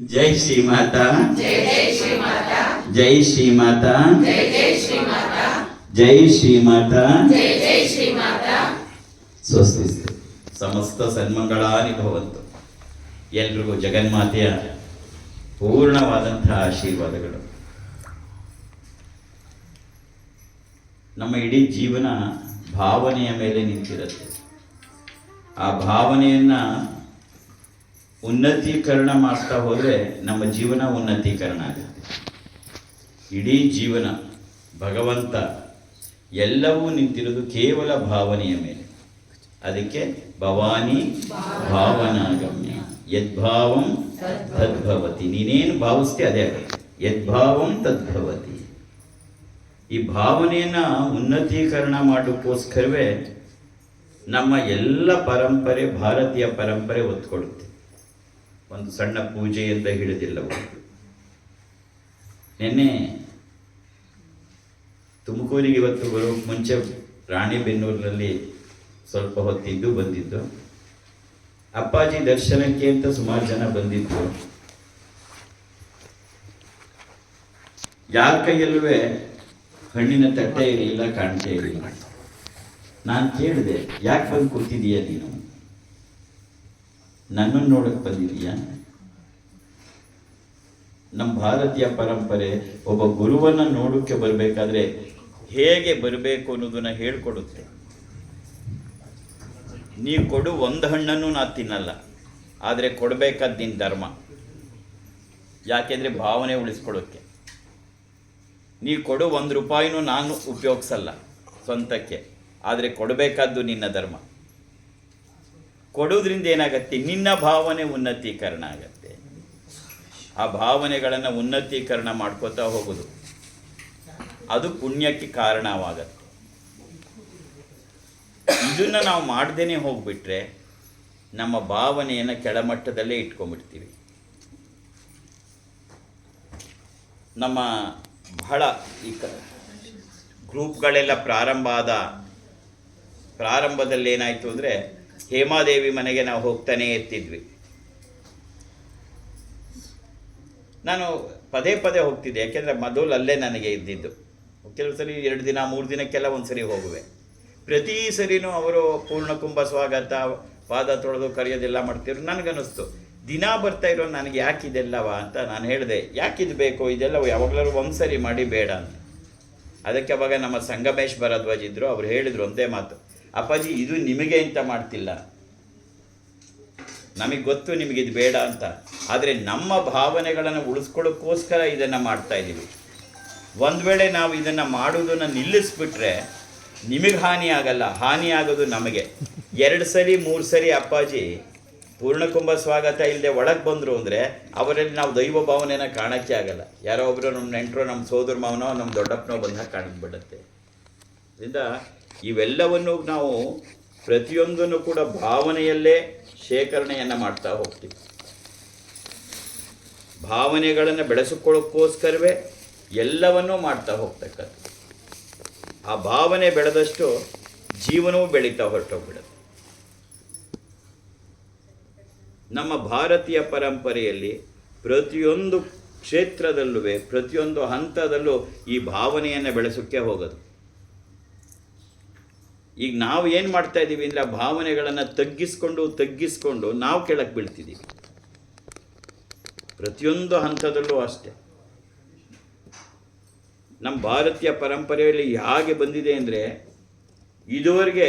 ಜೈ ಶ್ರೀ ಮಾತ ಜೈ ಶ್ರೀ ಮಾತ ಜೈ ಶ್ರೀ ಮಾತ ಸಮಸ್ತ ಸನ್ಮಂಗಳಾನಿ ಭವಂತು ಎಲ್ರಿಗೂ ಜಗನ್ಮಾತೆಯ ಪೂರ್ಣವಾದಂತಹ ಆಶೀರ್ವಾದಗಳು. ನಮ್ಮ ಇಡೀ ಜೀವನ ಭಾವನೆಯ ಮೇಲೆ ನಿಂತಿರುತ್ತೆ. ಆ ಭಾವನೆಯನ್ನು ಉನ್ನತೀಕರಣ ಮಾಡ್ತಾ ಹೋದರೆ ನಮ್ಮ ಜೀವನ ಉನ್ನತೀಕರಣ ಆಗುತ್ತೆ. ಇಡೀ ಜೀವನ ಭಗವಂತ ಎಲ್ಲವೂ ನಿಂತಿರೋದು ಕೇವಲ ಭಾವನೆಯ ಮೇಲೆ. ಅದಕ್ಕೆ ಭವಾನಿ ಭಾವನಾಗಮ್ಯ. ಯದ್ಭಾವಂ ತದ್ಭವತಿ. ನೀನೇನು ಭಾವಿಸ್ತೀಯ ಅದೇ ಆಗುತ್ತೆ ಯದ್ಭಾವಂ ತದ್ಭವತಿ. ಈ ಭಾವನೆಯನ್ನು ಉನ್ನತೀಕರಣ ಮಾಡೋಕ್ಕೋಸ್ಕರವೇ ನಮ್ಮ ಎಲ್ಲ ಪರಂಪರೆ, ಭಾರತೀಯ ಪರಂಪರೆ ಒತ್ತು ಕೊಡುತ್ತೆ ಒಂದು ಸಣ್ಣ ಪೂಜೆಯಿಂದ ಹಿಡಿದಿಲ್ಲಬಹುದು ನಿನ್ನೆ ತುಮಕೂರಿಗೆ ಇವತ್ತು ಬರೋಕ್ಕೆ ಮುಂಚೆ ರಾಣಿಬೆನ್ನೂರಿನಲ್ಲಿ ಸ್ವಲ್ಪ ಹೊತ್ತಿದ್ದು ಬಂದಿದ್ದು. ಅಪ್ಪಾಜಿ ದರ್ಶನಕ್ಕೆ ಅಂತ ಸುಮಾರು ಜನ ಬಂದಿದ್ದು ಯಾರ ಕೈಯಲ್ಲೂ ಹಣ್ಣಿನ ತಟ್ಟೆ ಇರಲಿಲ್ಲ ಕಾಣ್ತಾ ಇರಲಿಲ್ಲ ನಾನು ಕೇಳಿದೆ, ಯಾಕೆ ಬಂದು ಕೂತಿದೀಯ ನೀನು? ನನ್ನನ್ನು ನೋಡಕ್ಕೆ ಬಂದಿದ್ದೀಯಾ? ನಮ್ಮ ಭಾರತೀಯ ಪರಂಪರೆ ಒಬ್ಬ ಗುರುವನ್ನು ನೋಡೋಕ್ಕೆ ಬರಬೇಕಾದ್ರೆ ಹೇಗೆ ಬರಬೇಕು ಅನ್ನೋದನ್ನ ಹೇಳ್ಕೊಡುತ್ತೆ. ನೀವು ಕೊಡು ಒಂದು ಹಣ್ಣನ್ನು ನಾ ತಿನ್ನಲ್ಲ, ಆದರೆ ಕೊಡಬೇಕಾದ ನಿನ್ನ ಧರ್ಮ. ಯಾಕೆಂದರೆ ಭಾವನೆ ಉಳಿಸ್ಕೊಡೋಕ್ಕೆ ನೀವು ಕೊಡು ಒಂದು ರೂಪಾಯಿನೂ ನಾನು ಉಪಯೋಗಿಸಲ್ಲ ಸ್ವಂತಕ್ಕೆ, ಆದರೆ ಕೊಡಬೇಕಾದ್ದು ನಿನ್ನ ಧರ್ಮ. ಕೊಡೋದ್ರಿಂದ ಏನಾಗತ್ತೆ? ನಿನ್ನ ಭಾವನೆ ಉನ್ನತೀಕರಣ ಆಗತ್ತೆ. ಆ ಭಾವನೆಗಳನ್ನು ಉನ್ನತೀಕರಣ ಮಾಡ್ಕೋತಾ ಹೋಗೋದು. ಅದು ಪುಣ್ಯಕ್ಕೆ ಕಾರಣವಾಗತ್ತೆ. ಇದನ್ನು ನಾವು ಮಾಡ್ದೇ ಹೋಗ್ಬಿಟ್ರೆ ನಮ್ಮ ಭಾವನೆಯನ್ನು ಕೆಳಮಟ್ಟದಲ್ಲೇ ಇಟ್ಕೊಂಡ್ಬಿಡ್ತೀವಿ. ನಮ್ಮ ಬಹಳ ಈ ಕ ಗ್ರೂಪ್ಗಳೆಲ್ಲ ಪ್ರಾರಂಭ ಆದ ಪ್ರಾರಂಭದಲ್ಲಿ ಏನಾಯಿತು ಅಂದರೆ ಹೇಮಾದೇವಿ ಮನೆಗೆ ನಾವು ಹೋಗ್ತಾನೇ ಇರ್ತಿದ್ವಿ ನಾನು ಪದೇ ಪದೇ ಹೋಗ್ತಿದ್ದೆ, ಯಾಕೆಂದರೆ ಮೊದಲು ಅಲ್ಲೇ ನನಗೆ ಇದ್ದಿದ್ದು. ಕೆಲವು ಸರಿ ಎರಡು ದಿನ, ಮೂರು ದಿನಕ್ಕೆಲ್ಲ ಒಂದು ಸರಿ ಹೋಗುವೆ. ಪ್ರತಿ ಸರಿನೂ ಅವರು ಪೂರ್ಣಕುಂಭ ಸ್ವಾಗತ, ಪಾದ ತೊಳೆದು ಕರೆಯೋದೆಲ್ಲ ಮಾಡ್ತಿದ್ರು, ನನಗನ್ನಿಸ್ತು. ದಿನ ಬರ್ತಾ ಇರೋ ನನಗೆ ಯಾಕೆ ಇದೆಲ್ಲವಾ ಅಂತ ನಾನು ಹೇಳಿದೆ, ಯಾಕೆ ಇದು ಬೇಕು ಇದೆಲ್ಲ ಯಾವಾಗಲೂ ಒಂದು ಸರಿ ಮಾಡಿ ಬೇಡ ಅಂತ. ಅದಕ್ಕೆ ಅವಾಗ ನಮ್ಮ ಸಂಗಮೇಶ್ ಇದ್ರು, ಅವ್ರು ಹೇಳಿದರು ಒಂದೇ ಮಾತು. ಅಪ್ಪಾಜಿ, ಇದು ನಿಮಗೆ ಅಂತ ಮಾಡ್ತಿಲ್ಲ? ನಮಗೆ ಗೊತ್ತು ನಿಮಗೆ ಇದು ಬೇಡ ಅಂತ. ಆದರೆ ನಮ್ಮ ಭಾವನೆಗಳನ್ನು ಉಳಿಸ್ಕೊಳ್ಳೋಕ್ಕೋಸ್ಕರ ಇದನ್ನು ಮಾಡ್ತಾ ಇದ್ದೀವಿ ಒಂದು ವೇಳೆ ನಾವು ಇದನ್ನು ಮಾಡೋದನ್ನು ನಿಲ್ಲಿಸ್ಬಿಟ್ರೆ ನಿಮಗೆ ಹಾನಿ ಆಗಲ್ಲ. ಹಾನಿ ಆಗೋದು ನಮಗೆ. ಎರಡು ಸರಿ, ಮೂರು ಸರಿ ಅಪ್ಪಾಜಿ, ಪೂರ್ಣಕುಂಭ ಸ್ವಾಗತ ಇಲ್ಲದೆ ಒಳಗೆ ಬಂದರು ಅಂದರೆ ಅವರಲ್ಲಿ ನಾವು ದೈವ ಭಾವನೆನ ಕಾಣೋಕ್ಕೆ ಆಗಲ್ಲ. ಯಾರೋ ಒಬ್ಬರು ನಮ್ಮ ನೆಂಟರು ನಮ್ಮ ಸೋದರ ಮಾವನೋ ನಮ್ಮ ದೊಡ್ಡಪ್ಪನೋ ಬಂದಾಗ ಕಾಣಿಸ್ಬಿಡುತ್ತೆ ಇದರಿಂದ ಇವೆಲ್ಲವನ್ನು ನಾವು ಪ್ರತಿಯೊಂದನ್ನು ಕೂಡ ಭಾವನೆಯಲ್ಲೇ ಶೇಖರಣೆಯನ್ನು ಮಾಡ್ತಾ ಹೋಗ್ತೀವಿ. ಭಾವನೆಗಳನ್ನು ಬೆಳೆಸಿಕೊಳ್ಳೋಕ್ಕೋಸ್ಕರವೇ ಎಲ್ಲವನ್ನೂ ಮಾಡ್ತಾ ಹೋಗ್ತಕ್ಕಂಥ ಆ ಭಾವನೆ ಬೆಳೆದಷ್ಟು ಜೀವನವೂ ಬೆಳೀತಾ ಹೊರಟೋಗ್ಬಿಡುತ್ತೆ. ನಮ್ಮ ಭಾರತೀಯ ಪರಂಪರೆಯಲ್ಲಿ ಪ್ರತಿಯೊಂದು ಕ್ಷೇತ್ರದಲ್ಲೂ ಪ್ರತಿಯೊಂದು ಹಂತದಲ್ಲೂ ಈ ಭಾವನೆಯನ್ನು ಬೆಳೆಸೋಕ್ಕೆ ಹೋಗೋದು. ಈಗ ನಾವು ಏನು ಮಾಡ್ತಾ ಇದ್ದೀವಿ ಅಂದರೆ ಆ ಭಾವನೆಗಳನ್ನು ತಗ್ಗಿಸ್ಕೊಂಡು ತಗ್ಗಿಸ್ಕೊಂಡು ನಾವು ಕೆಳಕ್ಕೆ ಬೀಳ್ತಿದ್ದೀವಿ ಪ್ರತಿಯೊಂದು ಹಂತದಲ್ಲೂ ಅಷ್ಟೆ. ನಮ್ಮ ಭಾರತೀಯ ಪರಂಪರೆಯಲ್ಲಿ ಹೇಗೆ ಬಂದಿದೆ ಅಂದರೆ ಇದುವರೆಗೆ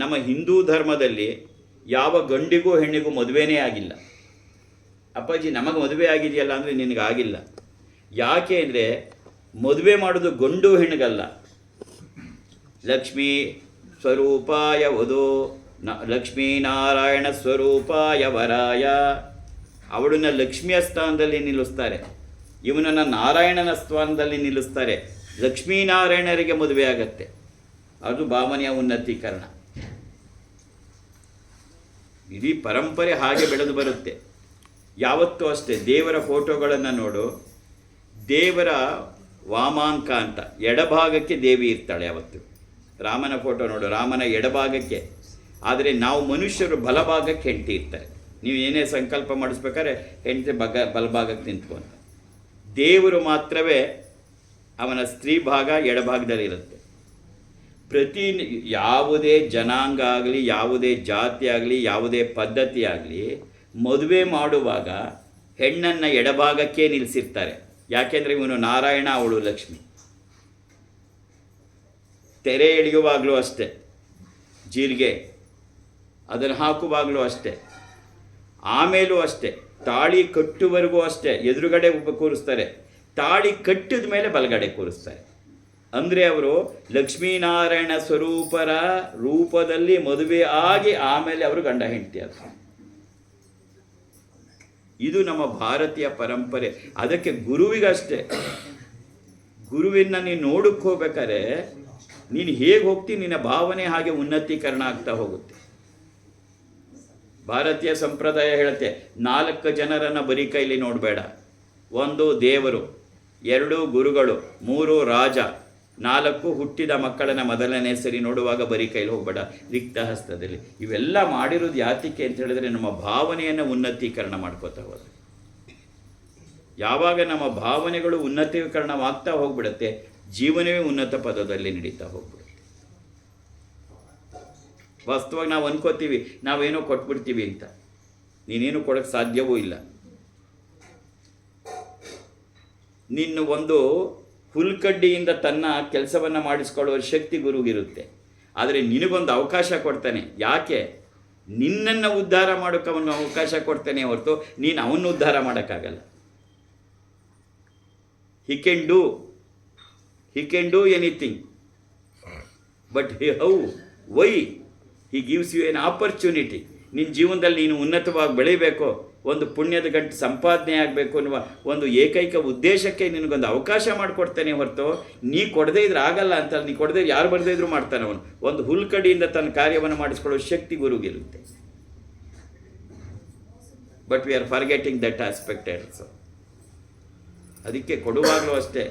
ನಮ್ಮ ಹಿಂದೂ ಧರ್ಮದಲ್ಲಿ ಯಾವ ಗಂಡಿಗೂ ಹೆಣ್ಣಿಗೂ ಮದುವೆನೇ ಆಗಿಲ್ಲ. ಅಪ್ಪಾಜಿ, ನಮಗೆ ಮದುವೆ ಆಗಿದೆಯಲ್ಲ ಅಂದರೆ ನಿನಗೆ ಆಗಿಲ್ಲ. ಯಾಕೆ ಅಂದರೆ ಮದುವೆ ಮಾಡೋದು ಗಂಡು ಹೆಣ್ಣಿಗಲ್ಲ ಲಕ್ಷ್ಮೀ ಸ್ವರೂಪಾಯ ವಧು ನ ಲಕ್ಷ್ಮೀನಾರಾಯಣ ಸ್ವರೂಪಾಯ ವರಾಯ ಅವಳನ್ನ ಲಕ್ಷ್ಮಿಯ ಸ್ಥಾನದಲ್ಲಿ ನಿಲ್ಲಿಸ್ತಾರೆ. ಇವನನ್ನು ನಾರಾಯಣನ ಸ್ಥಾನದಲ್ಲಿ ನಿಲ್ಲಿಸ್ತಾರೆ. ಲಕ್ಷ್ಮೀನಾರಾಯಣರಿಗೆ ಮದುವೆ ಆಗತ್ತೆ. ಅದು ಭಾವನೆಯ ಉನ್ನತೀಕರಣ. ಇಡೀ ಪರಂಪರೆ ಹಾಗೆ ಬೆಳೆದು ಬರುತ್ತೆ. ಯಾವತ್ತೂ ಅಷ್ಟೇ, ದೇವರ ಫೋಟೋಗಳನ್ನು ನೋಡು. ದೇವರ ವಾಮಾಂಕ ಅಂತ, ಎಡಭಾಗಕ್ಕೆ ದೇವಿ ಇರ್ತಾಳೆ ಯಾವತ್ತು. ರಾಮನ ಫೋಟೋ ನೋಡು, ರಾಮನ ಎಡಭಾಗಕ್ಕೆ. ಆದರೆ ನಾವು ಮನುಷ್ಯರು ಬಲಭಾಗಕ್ಕೆ ಹೆಂಡತಿ ಇರ್ತಾರೆ. ನೀವು ಏನೇ ಸಂಕಲ್ಪ ಮಾಡಿಸ್ಬೇಕಾದ್ರೆ ಹೆಂಡತಿ ಬಗ, ಬಲಭಾಗಕ್ಕೆ ನಿಂತ್ಕೊಂಡು ದೇವರು ಮಾತ್ರವೇ ಅವನ ಸ್ತ್ರೀ ಭಾಗ ಎಡಭಾಗದಲ್ಲಿ ಇರುತ್ತೆ. ಪ್ರತಿ ಯಾವುದೇ ಜನಾಂಗ ಆಗಲಿ, ಯಾವುದೇ ಜಾತಿ ಆಗಲಿ, ಯಾವುದೇ ಪದ್ಧತಿ ಆಗಲಿ, ಮದುವೆ ಮಾಡುವಾಗ ಹೆಣ್ಣನ್ನು ಎಡಭಾಗಕ್ಕೆ ನಿಲ್ಲಿಸಿರ್ತಾರೆ ಯಾಕೆಂದರೆ ಇವನು ನಾರಾಯಣ, ಅವಳು ಲಕ್ಷ್ಮಿ. ತೆರೆ ಎಳೆಯುವಾಗಲೂ ಅಷ್ಟೇ, ಜೀರಿಗೆ ಅದನ್ನು ಹಾಕುವಾಗಲೂ ಅಷ್ಟೆ, ಆಮೇಲೂ ಅಷ್ಟೇ, ತಾಳಿ ಕಟ್ಟುವರೆಗೂ ಅಷ್ಟೇ, ಎದುರುಗಡೆ ಕೂರಿಸ್ತಾರೆ, ತಾಳಿ ಕಟ್ಟಿದ ಮೇಲೆ ಬಲಗಡೆ ಕೂರಿಸ್ತಾರೆ. ಅಂದರೆ ಅವರು ಲಕ್ಷ್ಮೀನಾರಾಯಣ ಸ್ವರೂಪರ ರೂಪದಲ್ಲಿ ಮದುವೆ ಆಗಿ ಆಮೇಲೆ ಅವರು ಗಂಡ ಹೆಂಡತಿ ಅದು ಇದು ನಮ್ಮ ಭಾರತೀಯ ಪರಂಪರೆ. ಅದಕ್ಕೆ ಗುರುವಿಗಷ್ಟೇ, ಗುರುವಿನ ನೀನು ನೋಡಕ್ಕೆ ಹೋಗ್ಬೇಕಾದ್ರೆ ನೀನು ಹೇಗೆ ಹೋಗ್ತೀನಿ ನಿನ್ನ ಭಾವನೆ ಹಾಗೆ ಉನ್ನತೀಕರಣ ಆಗ್ತಾ ಹೋಗುತ್ತೆ. ಭಾರತೀಯ ಸಂಪ್ರದಾಯ ಹೇಳುತ್ತೆ, ನಾಲ್ಕು ಜನರನ್ನು ಬರೀ ಕೈಲಿ ನೋಡಬೇಡ. ಒಂದು ದೇವರು, ಎರಡು ಗುರುಗಳು, ಮೂರು ರಾಜ, ನಾಲ್ಕು ಹುಟ್ಟಿದ ಮಕ್ಕಳನ್ನ ಮೊದಲನೇ ಸರಿ ನೋಡುವಾಗ ಬರೀ ಕೈಲಿ ಹೋಗಬೇಡ. ರಿಕ್ತ ಹಸ್ತದಲ್ಲಿ. ಇವೆಲ್ಲ ಮಾಡಿರೋದು ಯಾತಿಕೆ ಅಂತ ಹೇಳಿದ್ರೆ ನಮ್ಮ ಭಾವನೆಯನ್ನು ಉನ್ನತೀಕರಣ ಮಾಡ್ಕೋತಾ ಹೋದ್ರೆ. ಯಾವಾಗ ನಮ್ಮ ಭಾವನೆಗಳು ಉನ್ನತೀಕರಣವಾಗ್ತಾ ಹೋಗ್ಬಿಡುತ್ತೆ ಜೀವನವೇ ಉನ್ನತ ಪದದಲ್ಲಿ ನಡೀತಾ ಹೋಗ್ಬಿಡುತ್ತೆ. ವಾಸ್ತವಾಗಿ ನಾವು ಅನ್ಕೋತೀವಿ, ನಾವೇನೋ ಕೊಟ್ಬಿಡ್ತೀವಿ ಅಂತ. ನೀನೇನು ಕೊಡೋಕ್ಕೆ ಸಾಧ್ಯವೂ ಇಲ್ಲ. ನಿನ್ನ ಒಂದು ಹುಲ್ಕಡ್ಡಿಯಿಂದ ತನ್ನ ಕೆಲಸವನ್ನು ಮಾಡಿಸ್ಕೊಳ್ಳುವ ಶಕ್ತಿ ಗುರುಗಿರುತ್ತೆ. ಆದರೆ ನಿನಗೊಂದು ಅವಕಾಶ ಕೊಡ್ತಾನೆ. ಯಾಕೆ? ನಿನ್ನನ್ನು ಉದ್ಧಾರ ಮಾಡೋಕ್ಕೆ ಅವನು ಅವಕಾಶ ಕೊಡ್ತಾನೆ ಹೊರತು ನೀನು ಅವನ್ನ ಉದ್ಧಾರ ಮಾಡೋಕ್ಕಾಗಲ್ಲ. He can do he can do anything but he how why he gives you an opportunity ನಿನ್ನ ಜೀವನದಲ್ಲಿ ನೀನು ಉನ್ನತವಾಗಿ ಬೆಳಿಬೇಕು, ಒಂದು ಪುಣ್ಯದ ಗಂಟು ಸಂಪಾದನೆ ಆಗಬೇಕು ಅನ್ನುವ ಒಂದು ಏಕೈಕ ಉದ್ದೇಶಕ್ಕೆ ನಿನಗೊಂದು ಅವಕಾಶ ಮಾಡಿಕೊಡ್ತೇನೆ ಹೊರತು, ನೀ ಕೊಡದೇ ಇದ್ರೆ ಆಗಲ್ಲ ಅಂತ ನೀ ಕೊಡದೇ ಯಾರು ಬರದೇ ಇದ್ರು ಮಾಡ್ತಾನೆ ಅವನು. ಒಂದು ಹುಲ್ಕಡಿಯಿಂದ ತನ್ನ ಕಾರ್ಯವನ್ನು ಮಾಡಿಸ್ಕೊಳ್ಳೋ ಶಕ್ತಿ ಗುರುಗಿರುತ್ತೆ but we are forgetting that aspect also ಅದಕ್ಕೆ ಕೊಡುವಾಗಲೂ ಅಷ್ಟೇ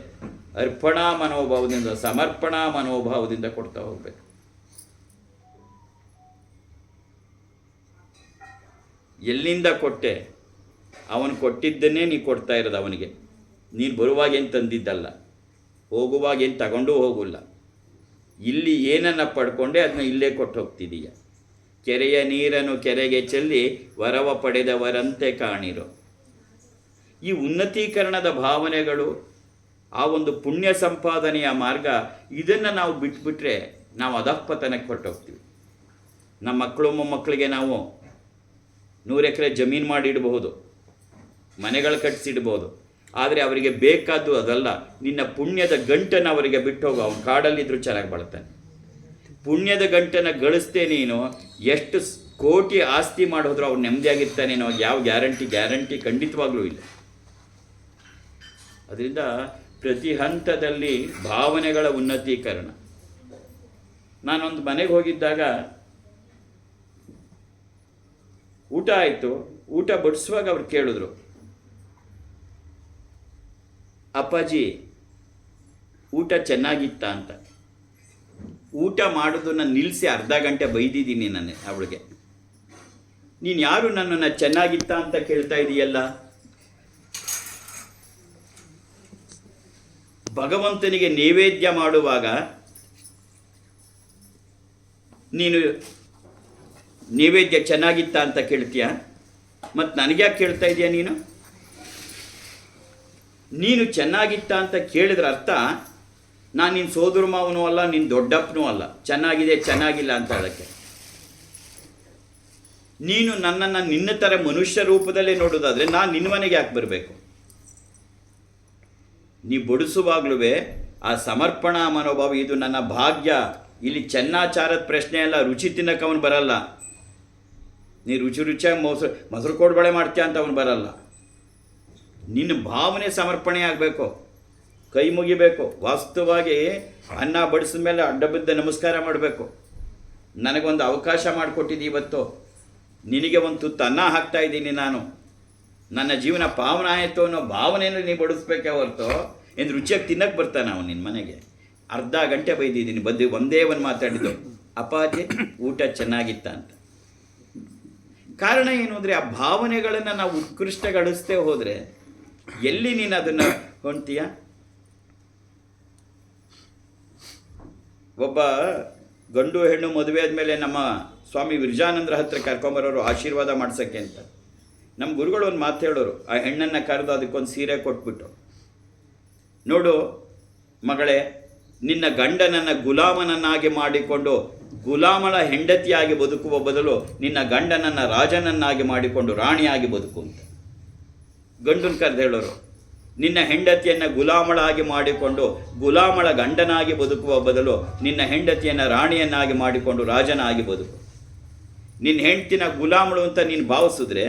ಅರ್ಪಣಾ ಮನೋಭಾವದಿಂದ, ಸಮರ್ಪಣಾ ಮನೋಭಾವದಿಂದ ಕೊಡ್ತಾ ಹೋಗ್ಬೇಕು. ಎಲ್ಲಿಂದ ಕೊಟ್ಟೆ? ಅವನು ಕೊಟ್ಟಿದ್ದನ್ನೇ ನೀ ಕೊಡ್ತಾ ಇರೋದು ಅವನಿಗೆ. ನೀನು ಬರುವಾಗೇನು ತಂದಿದ್ದಲ್ಲ? ಹೋಗುವಾಗೇನು ತಗೊಂಡೂ ಹೋಗಿಲ್ಲ. ಇಲ್ಲಿ ಏನನ್ನು ಪಡ್ಕೊಂಡೆ ಅದನ್ನ ಇಲ್ಲೇ ಕೊಟ್ಟು ಹೋಗ್ತಿದೀಯ. ಕೆರೆಯ ನೀರನ್ನು ಕೆರೆಗೆ ಚೆಲ್ಲಿ ವರವ ಪಡೆದವರಂತೆ ಕಾಣಿರೋ. ಈ ಉನ್ನತೀಕರಣದ ಭಾವನೆಗಳು ಆ ಒಂದು ಪುಣ್ಯ ಸಂಪಾದನೆಯ ಮಾರ್ಗ ಇದನ್ನು ನಾವು ಬಿಟ್ಬಿಟ್ರೆ ನಾವು ಅಧಃಪತನಕ್ಕೆ ಹೊರಟೋಗ್ತೀವಿ. ನಮ್ಮ ಮಕ್ಕಳು, ಮೊಮ್ಮಕ್ಕಳಿಗೆ ನಾವು ನೂರು ಎಕರೆ ಜಮೀನು ಮಾಡಿ ಇಡಬಹುದು ಮನೆಗಳು ಕಟ್ಟಿಸಿಡ್ಬೋದು ಆದರೆ ಅವರಿಗೆ ಬೇಕಾದ್ದು ಅದಲ್ಲ. ನಿನ್ನ ಪುಣ್ಯದ ಗಂಟನ್ನು ಅವರಿಗೆ ಬಿಟ್ಟು ಹೋಗು ಅವನು ಕಾಡಲ್ಲಿದ್ದರೂ ಚೆನ್ನಾಗಿ ಬಾಳ್ತಾನೆ ಪುಣ್ಯದ ಗಂಟನ್ನು ಗಳಿಸ್ತೇ ನೀನು, ಎಷ್ಟು ಕೋಟಿ ಆಸ್ತಿ ಮಾಡೋದ್ರೂ ಅವ್ನು ನೆಮ್ಮದಿಯಾಗಿರ್ತಾನೇನೋ ಯಾವ ಗ್ಯಾರಂಟಿ ಗ್ಯಾರಂಟಿ ಖಂಡಿತವಾಗ್ಲೂ ಇಲ್ಲ. ಅದರಿಂದ ಪ್ರತಿ ಹಂತದಲ್ಲಿ ಭಾವನೆಗಳ ಉನ್ನತೀಕರಣ. ನಾನೊಂದು ಮನೆಗೆ ಹೋಗಿದ್ದಾಗ ಊಟ ಆಯಿತು, ಊಟ ಬಡಿಸುವಾಗ ಅವ್ರು ಕೇಳಿದ್ರು, ಅಪ್ಪಾಜಿ, ಊಟ ಚೆನ್ನಾಗಿತ್ತ ಅಂತ. ಊಟ ಮಾಡೋದನ್ನ ನಿಲ್ಲಿಸಿ ಅರ್ಧ ಗಂಟೆ ಬೈದಿದ್ದೀನಿ ನಾನು ಅವಳಿಗೆ. ನೀನು ಯಾರು ನನ್ನನ್ನು ಚೆನ್ನಾಗಿತ್ತ ಅಂತ ಕೇಳ್ತಾ ಇದೀಯಲ್ಲ? ಭಗವಂತನಿಗೆ ನೈವೇದ್ಯ ಮಾಡುವಾಗ ನೀನು ನೈವೇದ್ಯ ಚೆನ್ನಾಗಿತ್ತ ಅಂತ ಕೇಳ್ತೀಯ? ಮತ್ತು ನನಗ್ಯಾಕೆ ಕೇಳ್ತಾ ಇದೆಯಾ ನೀನು? ನೀನು ಚೆನ್ನಾಗಿತ್ತ ಅಂತ ಕೇಳಿದ್ರ ಅರ್ಥ ನಾನು ನಿನ್ನ ಸೋದರ ಮಾವನೂ ಅಲ್ಲ ನಿನ್ನ ದೊಡ್ಡಪ್ಪನೂ ಅಲ್ಲ. ಚೆನ್ನಾಗಿದೆ, ಚೆನ್ನಾಗಿಲ್ಲ ಅಂತ ಹೇಳೋಕ್ಕೆ. ನೀನು ನನ್ನನ್ನು ನಿನ್ನ ಥರ ಮನುಷ್ಯ ರೂಪದಲ್ಲೇ ನೋಡೋದಾದರೆ ನಾನು ನಿನ್ನ ಮನೆಗೆ ಯಾಕೆ ಬರಬೇಕು? ನೀ ಬಡಿಸುವಾಗ್ಲೂ ಆ ಸಮರ್ಪಣಾ ಮನೋಭಾವ, ಇದು ನನ್ನ ಭಾಗ್ಯ. ಇಲ್ಲಿ ಚೆನ್ನಾಚಾರದ ಪ್ರಶ್ನೆ ಅಲ್ಲ, ರುಚಿ ತಿನ್ನಕ್ಕೆ ಅವನು ಬರಲ್ಲ. ನೀ ರುಚಿ ರುಚಿಯಾಗಿ ಮೊಸರು ಮೊಸರು ಕೋಡ್ಬಳೆ ಮಾಡ್ತೀಯ ಅಂತ ಅವನು ಬರಲ್ಲ. ನಿನ್ನ ಭಾವನೆ ಸಮರ್ಪಣೆ ಆಗಬೇಕು, ಕೈ ಮುಗಿಬೇಕು, ವಾಸ್ತವವಾಗಿ ಅನ್ನ ಬಡಿಸಿದ ಮೇಲೆ ಅಡ್ಡ ಬಿದ್ದ ನಮಸ್ಕಾರ ಮಾಡಬೇಕು. ನನಗೊಂದು ಅವಕಾಶ ಮಾಡಿಕೊಟ್ಟಿದ್ದೀ ಇವತ್ತು. ನಿನಗೆ ಒಂದು ತುತ್ತು ಅನ್ನ ಹಾಕ್ತಾ ಇದ್ದೀನಿ ನಾನು. ನನ್ನ ಜೀವನ ಪಾವನ ಆಯಿತು ಅನ್ನೋ ಭಾವನೆಯನ್ನು ನೀ ಬಡಿಸ್ಬೇಕೆ ಹೊರತು ಎಂದು ರುಚಿಯಾಗಿ ತಿನ್ನಕ್ಕೆ ಬರ್ತಾನೆ ಅವನು ನಿನ್ನ ಮನೆಗೆ. ಅರ್ಧ ಗಂಟೆ ಬೈದಿದ್ದೀನಿ, ಬಂದು ಒಂದೇ ಒಂದು ಮಾತಾಡಿದ್ದು. ಅಪ್ಪಾಜಿ, ಊಟ ಚೆನ್ನಾಗಿತ್ತ ಅಂತ. ಕಾರಣ ಏನು ಅಂದರೆ ಆ ಭಾವನೆಗಳನ್ನು ನಾವು ಉತ್ಕೃಷ್ಟಗೊಳಿಸ್ತೇ ಹೋದರೆ ಎಲ್ಲಿ ನೀನು ಅದನ್ನು ಹೊಂತೀಯ ಒಬ್ಬ ಗಂಡು ಹೆಣ್ಣು ಮದುವೆ ಆದಮೇಲೆ ನಮ್ಮ ಸ್ವಾಮಿ ವಿರಜಾನಂದ್ರ ಹತ್ರ ಕರ್ಕೊಂಬರೋರು ಆಶೀರ್ವಾದ ಮಾಡ್ಸೋಕ್ಕೆ ಅಂತ. ನಮ್ಮ ಗುರುಗಳು ಒಂದು ಮಾತು ಹೇಳೋರು, ಆ ಹೆಣ್ಣನ್ನು ಕರೆದು ಅದಕ್ಕೊಂದು ಸೀರೆ ಕೊಟ್ಬಿಟ್ಟು. ನೋಡು, ಮಗಳೇ, ನಿನ್ನ ಗಂಡನನ್ನು ಗುಲಾಮನನ್ನಾಗಿ ಮಾಡಿಕೊಂಡು ಗುಲಾಮಳ ಹೆಂಡತಿಯಾಗಿ ಬದುಕುವ ಬದಲು ನಿನ್ನ ಗಂಡನನ್ನು ರಾಜನನ್ನಾಗಿ ಮಾಡಿಕೊಂಡು ರಾಣಿಯಾಗಿ ಬದುಕು ಅಂತ. ಗಂಡನ ಕರೆದು ಹೇಳೋರು, ನಿನ್ನ ಹೆಂಡತಿಯನ್ನು ಗುಲಾಮಳಾಗಿ ಮಾಡಿಕೊಂಡು, ಗುಲಾಮಳ ಗಂಡನಾಗಿ ಬದುಕುವ ಬದಲು ನಿನ್ನ ಹೆಂಡತಿಯನ್ನು ರಾಣಿಯನ್ನಾಗಿ ಮಾಡಿಕೊಂಡು ರಾಜನಾಗಿ ಬದುಕು. ನಿನ್ನ ಹೆಂಡತಿನ ಗುಲಾಮಳು ಅಂತ ನೀನು ಭಾವಿಸಿದ್ರೆ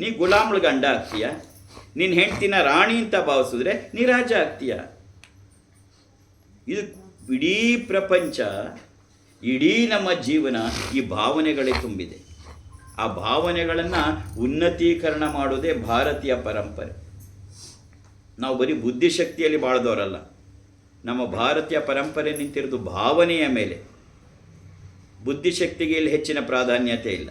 ನೀ ಗುಲಾಮ್ಳು ಗಂಡ ಆಗ್ತೀಯ? ನಿನ್ನ ಹೆಂಡ್ತಿನ ರಾಣಿ ಅಂತ ಭಾವಿಸಿದ್ರೆ ನೀ ರಾಜ ಆಗ್ತೀಯ? ಇದು ಇಡೀ ಪ್ರಪಂಚ, ಇಡೀ ನಮ್ಮ ಜೀವನ ಈ ಭಾವನೆಗಳೇ ತುಂಬಿದೆ. ಆ ಭಾವನೆಗಳನ್ನು ಉನ್ನತೀಕರಣ ಮಾಡೋದೇ ಭಾರತೀಯ ಪರಂಪರೆ. ನಾವು ಬರೀ ಬುದ್ಧಿಶಕ್ತಿಯಲ್ಲಿ ಬಾಳ್ದವರಲ್ಲ. ನಮ್ಮ ಭಾರತೀಯ ಪರಂಪರೆ ನಿಂತಿರೋದು ಭಾವನೆಯ ಮೇಲೆ. ಬುದ್ಧಿಶಕ್ತಿಗೆ ಇಲ್ಲಿ ಹೆಚ್ಚಿನ ಪ್ರಾಧಾನ್ಯತೆ ಇಲ್ಲ.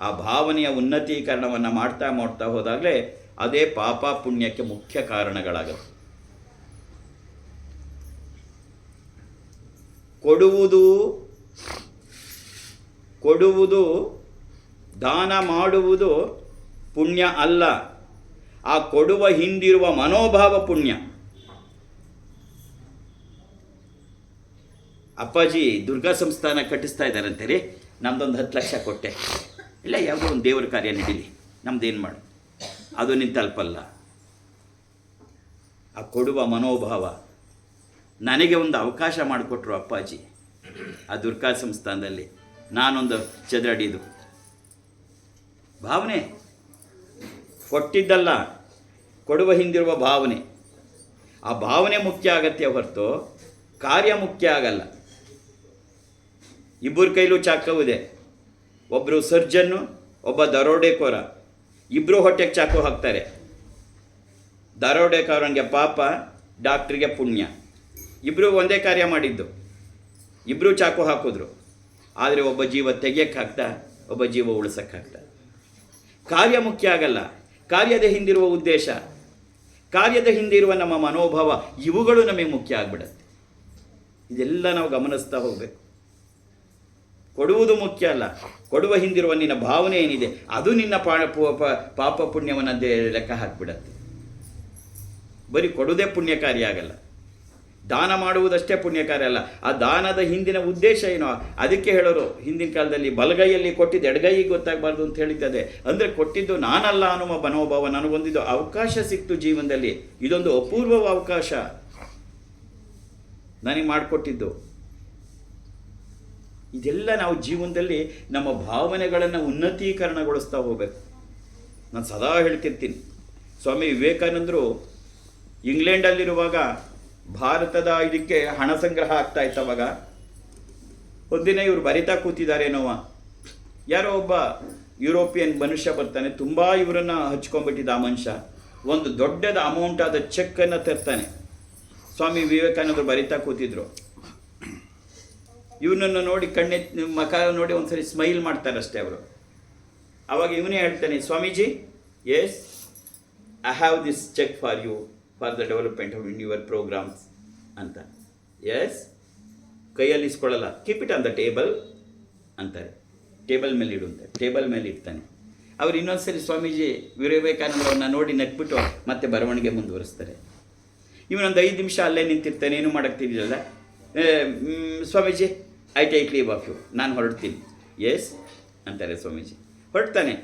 ಆ ಭಾವನೆಯ ಉನ್ನತೀಕರಣವನ್ನು ಮಾಡ್ತಾ ಮಾಡ್ತಾ ಹೋದಾಗಲೇ ಅದೇ ಪಾಪ ಪುಣ್ಯಕ್ಕೆ ಮುಖ್ಯ ಕಾರಣಗಳಾಗುತ್ತೆ. ಕೊಡುವುದು ಕೊಡುವುದು, ದಾನ ಮಾಡುವುದು ಪುಣ್ಯ ಅಲ್ಲ. ಆ ಕೊಡುವ ಹಿಂದಿರುವ ಮನೋಭಾವ ಪುಣ್ಯ. ಅಪ್ಪಾಜಿ ದುರ್ಗಾ ಸಂಸ್ಥಾನ ಕಟ್ಟಿಸ್ತಾ ಇದ್ದಾರಂತೆ ರೀ ನಮ್ದೊಂದು ಹತ್ತು ಲಕ್ಷ ಕೊಟ್ಟೆ. ಇಲ್ಲ, ಯಾವುದೋ ಒಂದು ದೇವರ ಕಾರ್ಯ ನಡೀಲಿ. ನಮ್ದೇನು ಮಾಡು ಅದು ನಿನ್ನ ತಲುಪಲ್ಲ. ಆ ಕೊಡುವ ಮನೋಭಾವ. ನನಗೆ ಒಂದು ಅವಕಾಶ ಮಾಡಿಕೊಟ್ರು ಅಪ್ಪಾಜಿ. ಆ ದುರ್ಗಾ ಸಂಸ್ಥಾನದಲ್ಲಿ ನಾನೊಂದು ಚದರಡಿದು. ಭಾವನೆ. ಕೊಟ್ಟಿದ್ದಲ್ಲ, ಕೊಡುವ ಹಿಂದಿರುವ ಭಾವನೆ. ಆ ಭಾವನೆ ಮುಖ್ಯ ಆಗತ್ತೆ ಹೊರತು ಕಾರ್ಯ ಮುಖ್ಯ ಆಗಲ್ಲ. ಇಬ್ಬರ ಕೈಲೂ ಚಾಕವಿದೆ ಒಬ್ಬರು ಸರ್ಜನ್ನು, ಒಬ್ಬ ದರೋಡೆಕೋರ. ಇಬ್ಬರು ಹೊಟ್ಟೆಗೆ ಚಾಕು ಹಾಕ್ತಾರೆ. ದರೋಡೆಕೋರನಿಗೆ ಪಾಪ, ಡಾಕ್ಟ್ರಿಗೆ ಪುಣ್ಯ. ಇಬ್ಬರು ಒಂದೇ ಕಾರ್ಯ ಮಾಡಿದ್ದು. ಇಬ್ಬರು ಚಾಕು ಹಾಕಿದ್ರು. ಆದರೆ ಒಬ್ಬ ಜೀವ ತೆಗೆಯೋಕ್ಕಾಗ್ತಾ, ಒಬ್ಬ ಜೀವ ಉಳಿಸಕ್ಕೆ ಹಾಕ್ತಾ ಕಾರ್ಯ ಮುಖ್ಯ ಆಗಲ್ಲ. ಕಾರ್ಯದ ಹಿಂದಿರುವ ಉದ್ದೇಶ. ಕಾರ್ಯದ ಹಿಂದಿರುವ ನಮ್ಮ ಮನೋಭಾವ, ಇವುಗಳು ನಮಗೆ ಮುಖ್ಯ ಆಗ್ಬಿಡತ್ತೆ. ಇದೆಲ್ಲ ನಾವು ಗಮನಿಸ್ತಾ ಹೋಗಬೇಕು. ಕೊಡುವುದು ಮುಖ್ಯ ಅಲ್ಲ. ಕೊಡುವ ಹಿಂದಿರುವ ನಿನ್ನ ಭಾವನೆ ಏನಿದೆ, ಅದು ನಿನ್ನ ಪಾ ಪು- ಪ- ಪಾಪ ಪುಣ್ಯವನ್ನು ಲೆಕ್ಕ ಹಾಕಿಬಿಡತ್ತೆ. ಬರೀ ಕೊಡುವುದೇ ಪುಣ್ಯ ಕಾರ್ಯ ಆಗಲ್ಲ. ದಾನ ಮಾಡುವುದಷ್ಟೇ ಪುಣ್ಯ ಕಾರ್ಯ ಅಲ್ಲ. ಆ ದಾನದ ಹಿಂದಿನ ಉದ್ದೇಶ ಏನೋ? ಅದಕ್ಕೆ ಹೇಳೋರು, ಹಿಂದಿನ ಕಾಲದಲ್ಲಿ ಬಲಗೈಯಲ್ಲಿ ಕೊಟ್ಟಿದ್ದು ಎಡಗೈಗೆ ಗೊತ್ತಾಗಬಾರ್ದು ಅಂತ ಹೇಳಿದ್ದದೆ. ಅಂದರೆ ಕೊಟ್ಟಿದ್ದು ನಾನಲ್ಲ ಅನ್ನುವ ಮನೋಭಾವ ನನಗೊಂದಿದ್ದು ಅವಕಾಶ ಸಿಕ್ತು ಜೀವನದಲ್ಲಿ. ಇದೊಂದು ಅಪೂರ್ವ ಅವಕಾಶ ನನಗೆ ಮಾಡಿಕೊಟ್ಟಿದ್ದು. ಇದೆಲ್ಲ ನಾವು ಜೀವನದಲ್ಲಿ ನಮ್ಮ ಭಾವನೆಗಳನ್ನು ಉನ್ನತೀಕರಣಗೊಳಿಸ್ತಾ ಹೋಗಬೇಕು. ನಾನು ಸದಾ ಹೇಳ್ತಿರ್ತೀನಿ. ಸ್ವಾಮಿ ವಿವೇಕಾನಂದರು ಇಂಗ್ಲೆಂಡಲ್ಲಿರುವಾಗ ಭಾರತದ ಇದಕ್ಕೆ ಹಣ ಸಂಗ್ರಹ ಆಗ್ತಾ ಇತ್ತವಾಗ ಒಂದಿನ ಇವರು ಬರಿತಾ ಕೂತಿದ್ದಾರೇನೋವ ಯಾರೋ ಒಬ್ಬ ಯುರೋಪಿಯನ್ ಮನುಷ್ಯ ಬರ್ತಾನೆ, ತುಂಬ ಇವರನ್ನು ಹಚ್ಕೊಂಡ್ಬಿಟ್ಟಿದ್ದ ಆ ಮನುಷ್ಯ. ಒಂದು ದೊಡ್ಡದ ಅಮೌಂಟ್ ಆದ ಚೆಕ್ಕನ್ನು ತರ್ತಾನೆ. ಸ್ವಾಮಿ ವಿವೇಕಾನಂದರು ಬರಿತಾ ಕೂತಿದ್ರು. ಇವನನ್ನು ನೋಡಿ ಕಣ್ಣೆತ್ತಿ ಮಕ ನೋಡಿ ಒಂದ್ಸರಿ ಸ್ಮೈಲ್ ಮಾಡ್ತಾರಷ್ಟೇ ಅವರು. ಅವಾಗ ಇವನೇ ಹೇಳ್ತಾನೆ, Swamiji yes I have this cheque for you for the development of in your programmes ಅಂತ. ಎಸ್ ಕೈಯಲ್ಲಿ ಇಸ್ಕೊಳ್ಳಲ್ಲ keep it on the table ಅಂತಾರೆ. ಟೇಬಲ್ ಮೇಲೆ ಇಡುವಂತೆ ಟೇಬಲ್ ಮೇಲೆ ಇಡ್ತಾನೆ. ಅವ್ರು ಇನ್ನೊಂದ್ಸರಿ ಸ್ವಾಮೀಜಿ ವಿವೇಕಾನಂದರನ್ನ ನೋಡಿ ನಕ್ಬಿಟ್ಟು ಮತ್ತೆ ಬರವಣಿಗೆ ಮುಂದುವರಿಸ್ತಾರೆ. ಇವನೊಂದು ಐದು ನಿಮಿಷ ಅಲ್ಲೇ ನಿಂತಿರ್ತಾನೆ, ಏನು ಮಾಡಕ್ತಿದ್ದಿಲ್ಲ Swamiji I take leave of you ನಾನು ಹೊರಡ್ತೀನಿ. ಎಸ್ ಅಂತಾರೆ ಸ್ವಾಮೀಜಿ. ಹೊರಡ್ತಾನೆ.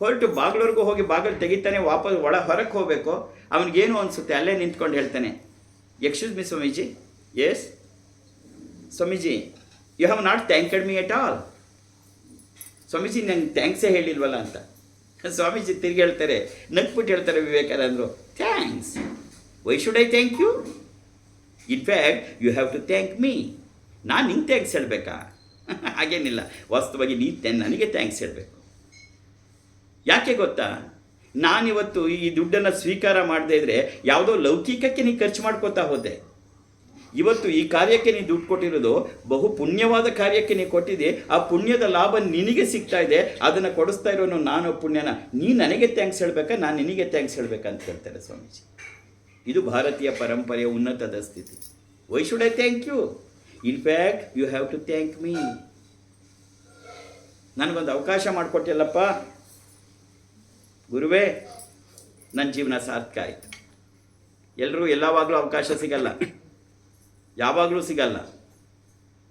ಹೊರಟು ಬಾಗಿಲವರೆಗೂ ಹೋಗಿ ಬಾಗಿಲು ತೆಗಿತಾನೆ, ವಾಪಸ್ ಒಳ ಹೊರಕ್ಕೆ ಹೋಗಬೇಕು. ಅವನಿಗೇನು ಅನಿಸುತ್ತೆ? ಅಲ್ಲೇ ನಿಂತ್ಕೊಂಡು ಹೇಳ್ತಾನೆ. Excuse me Swamiji. Yes Swamiji you have not thanked me at all Swamiji, ನಂಗೆ ಥ್ಯಾಂಕ್ಸೇ ಹೇಳಿಲ್ವಲ್ಲ ಅಂತ. ಸ್ವಾಮೀಜಿ ತಿರುಗಿ ಹೇಳ್ತಾರೆ, ನಗ್ಬಿಟ್ಟು ಹೇಳ್ತಾರೆ ವಿವೇಕಾನಂದರು thanks why should I thank you in fact you have to thank me ನಾನು ನಿಂಗೆ ಥ್ಯಾಂಕ್ಸ್ ಹೇಳಬೇಕಾ? ಹಾಗೇನಿಲ್ಲ. ವಾಸ್ತವವಾಗಿ ನೀ ನನಗೆ ಥ್ಯಾಂಕ್ಸ್ ಹೇಳಬೇಕು. ಯಾಕೆ ಗೊತ್ತಾ? ನಾನಿವತ್ತು ಈ ದುಡ್ಡನ್ನು ಸ್ವೀಕಾರ ಮಾಡದೇ ಇದ್ದರೆ ಯಾವುದೋ ಲೌಕಿಕಕ್ಕೆ ನೀ ಖರ್ಚು ಮಾಡ್ಕೋತಾ ಹೋದೆ. ಇವತ್ತು ಈ ಕಾರ್ಯಕ್ಕೆ ನೀನು ದುಡ್ಡು ಕೊಟ್ಟಿರೋದು ಬಹು ಪುಣ್ಯವಾದ ಕಾರ್ಯಕ್ಕೆ ನೀನು ಕೊಟ್ಟಿದ್ದೆ. ಆ ಪುಣ್ಯದ ಲಾಭ ನಿನಗೆ ಸಿಗ್ತಾ ಇದೆ. ಅದನ್ನು ಕೊಡಿಸ್ತಾ ಇರೋನು ನಾನು ಪುಣ್ಯನ. ನೀ ನನಗೆ ಥ್ಯಾಂಕ್ಸ್ ಹೇಳಬೇಕಾ? ನಾನು ನಿನಗೆ ಥ್ಯಾಂಕ್ಸ್ ಹೇಳಬೇಕಂತ ಹೇಳ್ತಾರೆ ಸ್ವಾಮೀಜಿ. ಇದು ಭಾರತೀಯ ಪರಂಪರೆಯ ಉನ್ನತದ ಸ್ಥಿತಿ. Why should I thank you in fact you have to thank me ನನಗೊಂದು ಅವಕಾಶ ಮಾಡಿಕೊಟ್ಟಿಲ್ಲಪ್ಪ. ಗುರುವೇ ನನ್ನ ಜೀವನ ಸಾರ್ಥಕ ಆಯಿತು. ಎಲ್ಲರೂ ಎಲ್ಲವಾಗಲೂ ಅವಕಾಶ ಸಿಗಲ್ಲ. ಯಾವಾಗಲೂ ಸಿಗಲ್ಲ.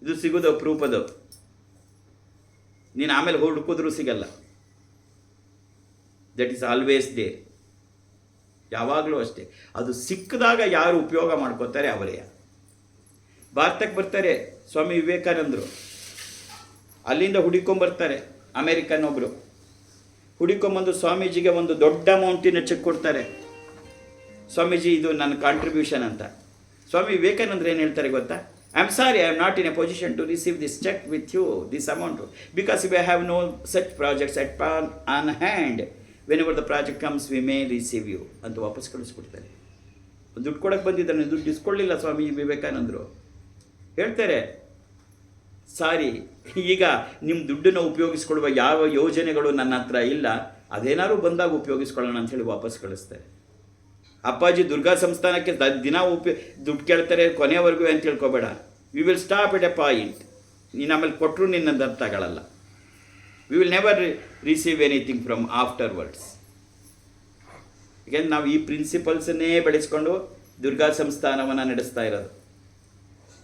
ಇದು ಸಿಗೋದು ಅಪರೂಪದ ನೀನು ಆಮೇಲೆ ಹುಡುಕಿದ್ರೂ ಸಿಗಲ್ಲ. ದಟ್ ಈಸ್ ಆಲ್ವೇಸ್ ದೇ ಯಾವಾಗಲೂ ಅಷ್ಟೇ. ಅದು ಸಿಕ್ಕಿದಾಗ ಯಾರು ಉಪಯೋಗ ಮಾಡ್ಕೋತಾರೆ ಅವರೇ. ಭಾರತಕ್ಕೆ ಬರ್ತಾರೆ ಸ್ವಾಮಿ ವಿವೇಕಾನಂದರು. ಅಲ್ಲಿಂದ ಹುಡಿಕೊಂಬರ್ತಾರೆ ಅಮೇರಿಕನ್ ಒಬ್ಬರು ಹುಡಿಕೊಂಬಂದು ಸ್ವಾಮೀಜಿಗೆ ಒಂದು ದೊಡ್ಡ ಅಮೌಂಟಿನ ಚೆಕ್ ಕೊಡ್ತಾರೆ. ಸ್ವಾಮೀಜಿ, ಇದು ನನ್ನ ಕಾಂಟ್ರಿಬ್ಯೂಷನ್ ಅಂತ. ಸ್ವಾಮಿ ವಿವೇಕಾನಂದ್ರ ಏನು ಹೇಳ್ತಾರೆ ಗೊತ್ತಾ? I am sorry I am not in a position to receive this cheque with you this amount because we have no such projects at pan on hand whenever the project comes we may receive you ಅಂತ ವಾಪಸ್ ಕಳಿಸ್ಬಿಡ್ತಾರೆ ದುಡ್ಡು ಕೊಡೋಕ್ಕೆ ಬಂದಿದ್ದಾನೆ, ದುಡ್ಡು ಇಸ್ಕೊಳ್ಳಿಲ್ಲ ಸ್ವಾಮಿ ವಿವೇಕಾನಂದರು. ಹೇಳ್ತಾರೆ, ಸಾರಿ, ಈಗ ನಿಮ್ಮ ದುಡ್ಡನ್ನು ಉಪಯೋಗಿಸ್ಕೊಳ್ಳುವ ಯಾವ ಯೋಜನೆಗಳು ನನ್ನ ಹತ್ರ ಇಲ್ಲ, ಅದೇನಾದ್ರು ಬಂದಾಗ ಉಪಯೋಗಿಸ್ಕೊಳ್ಳೋಣ ಹೇಳಿ ವಾಪಸ್ ಕಳಿಸ್ತಾರೆ. ಅಪ್ಪಾಜಿ ದುರ್ಗಾ ಸಂಸ್ಥಾನಕ್ಕೆ ದಿನ ಉಪಯೋ, ದುಡ್ಡು ಕೇಳ್ತಾರೆ ಕೊನೆಯವರೆಗೂ ಅಂತ ತಿಳ್ಕೊಬೇಡ. We will stop at a point ನೀನು ಆಮೇಲೆ ಕೊಟ್ಟರು ನಿನ್ನ ತಗೊಳ್ಳಲ್ಲ we will never receive anything from afterwards ಯಾಕೆಂದ್ರೆ ನಾವು ಈ ಪ್ರಿನ್ಸಿಪಲ್ಸನ್ನೇ ಬೆಳೆಸ್ಕೊಂಡು ದುರ್ಗಾ ಸಂಸ್ಥಾನವನ್ನು ನಡೆಸ್ತಾ ಇರೋದು.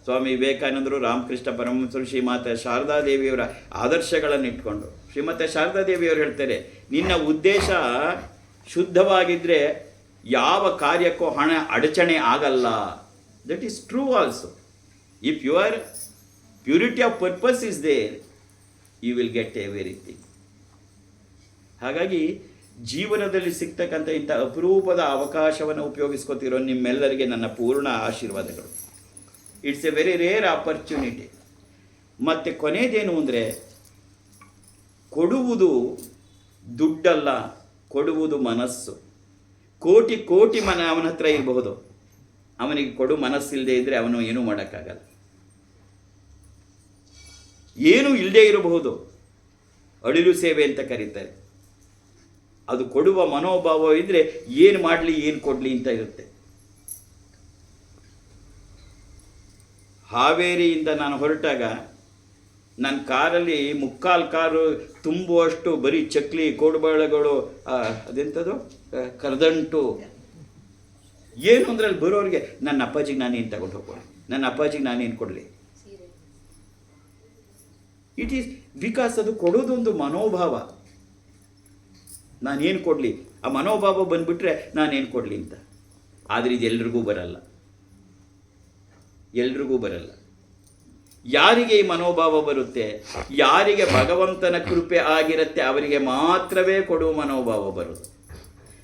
ಸ್ವಾಮಿ ವಿವೇಕಾನಂದರು, ರಾಮಕೃಷ್ಣ ಪರಮಹಂಸರು, ಶ್ರೀಮಾತೆ ಶಾರದಾ ದೇವಿಯವರ ಆದರ್ಶಗಳನ್ನು ಇಟ್ಕೊಂಡು. ಶ್ರೀಮತೆ ಶಾರದಾ ದೇವಿಯವರು ಹೇಳ್ತಾರೆ, ನಿನ್ನ ಉದ್ದೇಶ ಶುದ್ಧವಾಗಿದ್ದರೆ ಯಾವ ಕಾರ್ಯಕ್ಕೂ ಹಣ ಅಡಚಣೆ ಆಗಲ್ಲ. That is true also if you are purity of purpose is there you will get everything ಹಾಗಾಗಿ ಜೀವನದಲ್ಲಿ ಸಿಗ್ತಕ್ಕಂಥ ಇಂಥ ಅಪರೂಪದ ಅವಕಾಶವನ್ನು ಉಪಯೋಗಿಸ್ಕೊತಿರೋ ನಿಮ್ಮೆಲ್ಲರಿಗೆ ನನ್ನ ಪೂರ್ಣ ಆಶೀರ್ವಾದಗಳು. It's a very rare opportunity ಮತ್ತು ಕೊನೆಯದೇನು ಅಂದರೆ, ಕೊಡುವುದು ದುಡ್ಡಲ್ಲ, ಕೊಡುವುದು ಮನಸ್ಸು. ಕೋಟಿ ಕೋಟಿ ಮನ ಅವನ ಹತ್ರ ಇರಬಹುದು. ಅವನಿಗೆ ಕೊಡು ಮನಸ್ಸಿಲ್ಲದೆ ಇದ್ದರೆ ಅವನು ಏನೂ ಮಾಡೋಕ್ಕಾಗಲ್ಲ. ಏನೂ ಇಲ್ಲದೆ ಇರಬಹುದು. ಅಳಿಲು ಸೇವೆ ಅಂತ ಕರೀತಾರೆ. ಅದು ಕೊಡುವ ಮನೋಭಾವ ಇದ್ದರೆ ಏನು ಮಾಡಲಿ, ಏನು ಕೊಡಲಿ ಅಂತ ಇರುತ್ತೆ. ಹಾವೇರಿಯಿಂದ ನಾನು ಹೊರಟಾಗ ನನ್ನ ಕಾರಲ್ಲಿ ಮುಕ್ಕಾಲು ಕಾರು ತುಂಬುವಷ್ಟು ಬರೀ ಚಕ್ಲಿ, ಕೋಡುಬಳೆಗಳು ಅದೆಂಥದ್ದು ಕರದಂಟು. ಏನು ಅಂದ್ರೆ ಅಲ್ಲಿ ಬರೋರಿಗೆ, ನನ್ನ ಅಪ್ಪಾಜಿಗೆ ನಾನೇನು ತಗೊಂಡು ಹೋಗೋಣ ನನ್ನ ಅಪ್ಪಾಜಿಗೆ ನಾನೇನು ಕೊಡಲಿ? ಇಟ್ ಈಸ್ ಬಿಕಾಸ್ ಅದು ಕೊಡೋದೊಂದು ಮನೋಭಾವ. ನಾನೇನು ಕೊಡಲಿ? ಆ ಮನೋಭಾವ ಬಂದುಬಿಟ್ರೆ ನಾನೇನು ಕೊಡಲಿ ಅಂತ. ಆದರೆ ಇದು ಎಲ್ರಿಗೂ ಬರಲ್ಲ. ಎಲ್ರಿಗೂ ಬರಲ್ಲ. ಯಾರಿಗೆ ಈ ಮನೋಭಾವ ಬರುತ್ತೆ? ಯಾರಿಗೆ ಭಗವಂತನ ಕೃಪೆ ಆಗಿರುತ್ತೆ ಅವರಿಗೆ ಮಾತ್ರವೇ ಕೊಡುವ ಮನೋಭಾವ ಬರುತ್ತೆ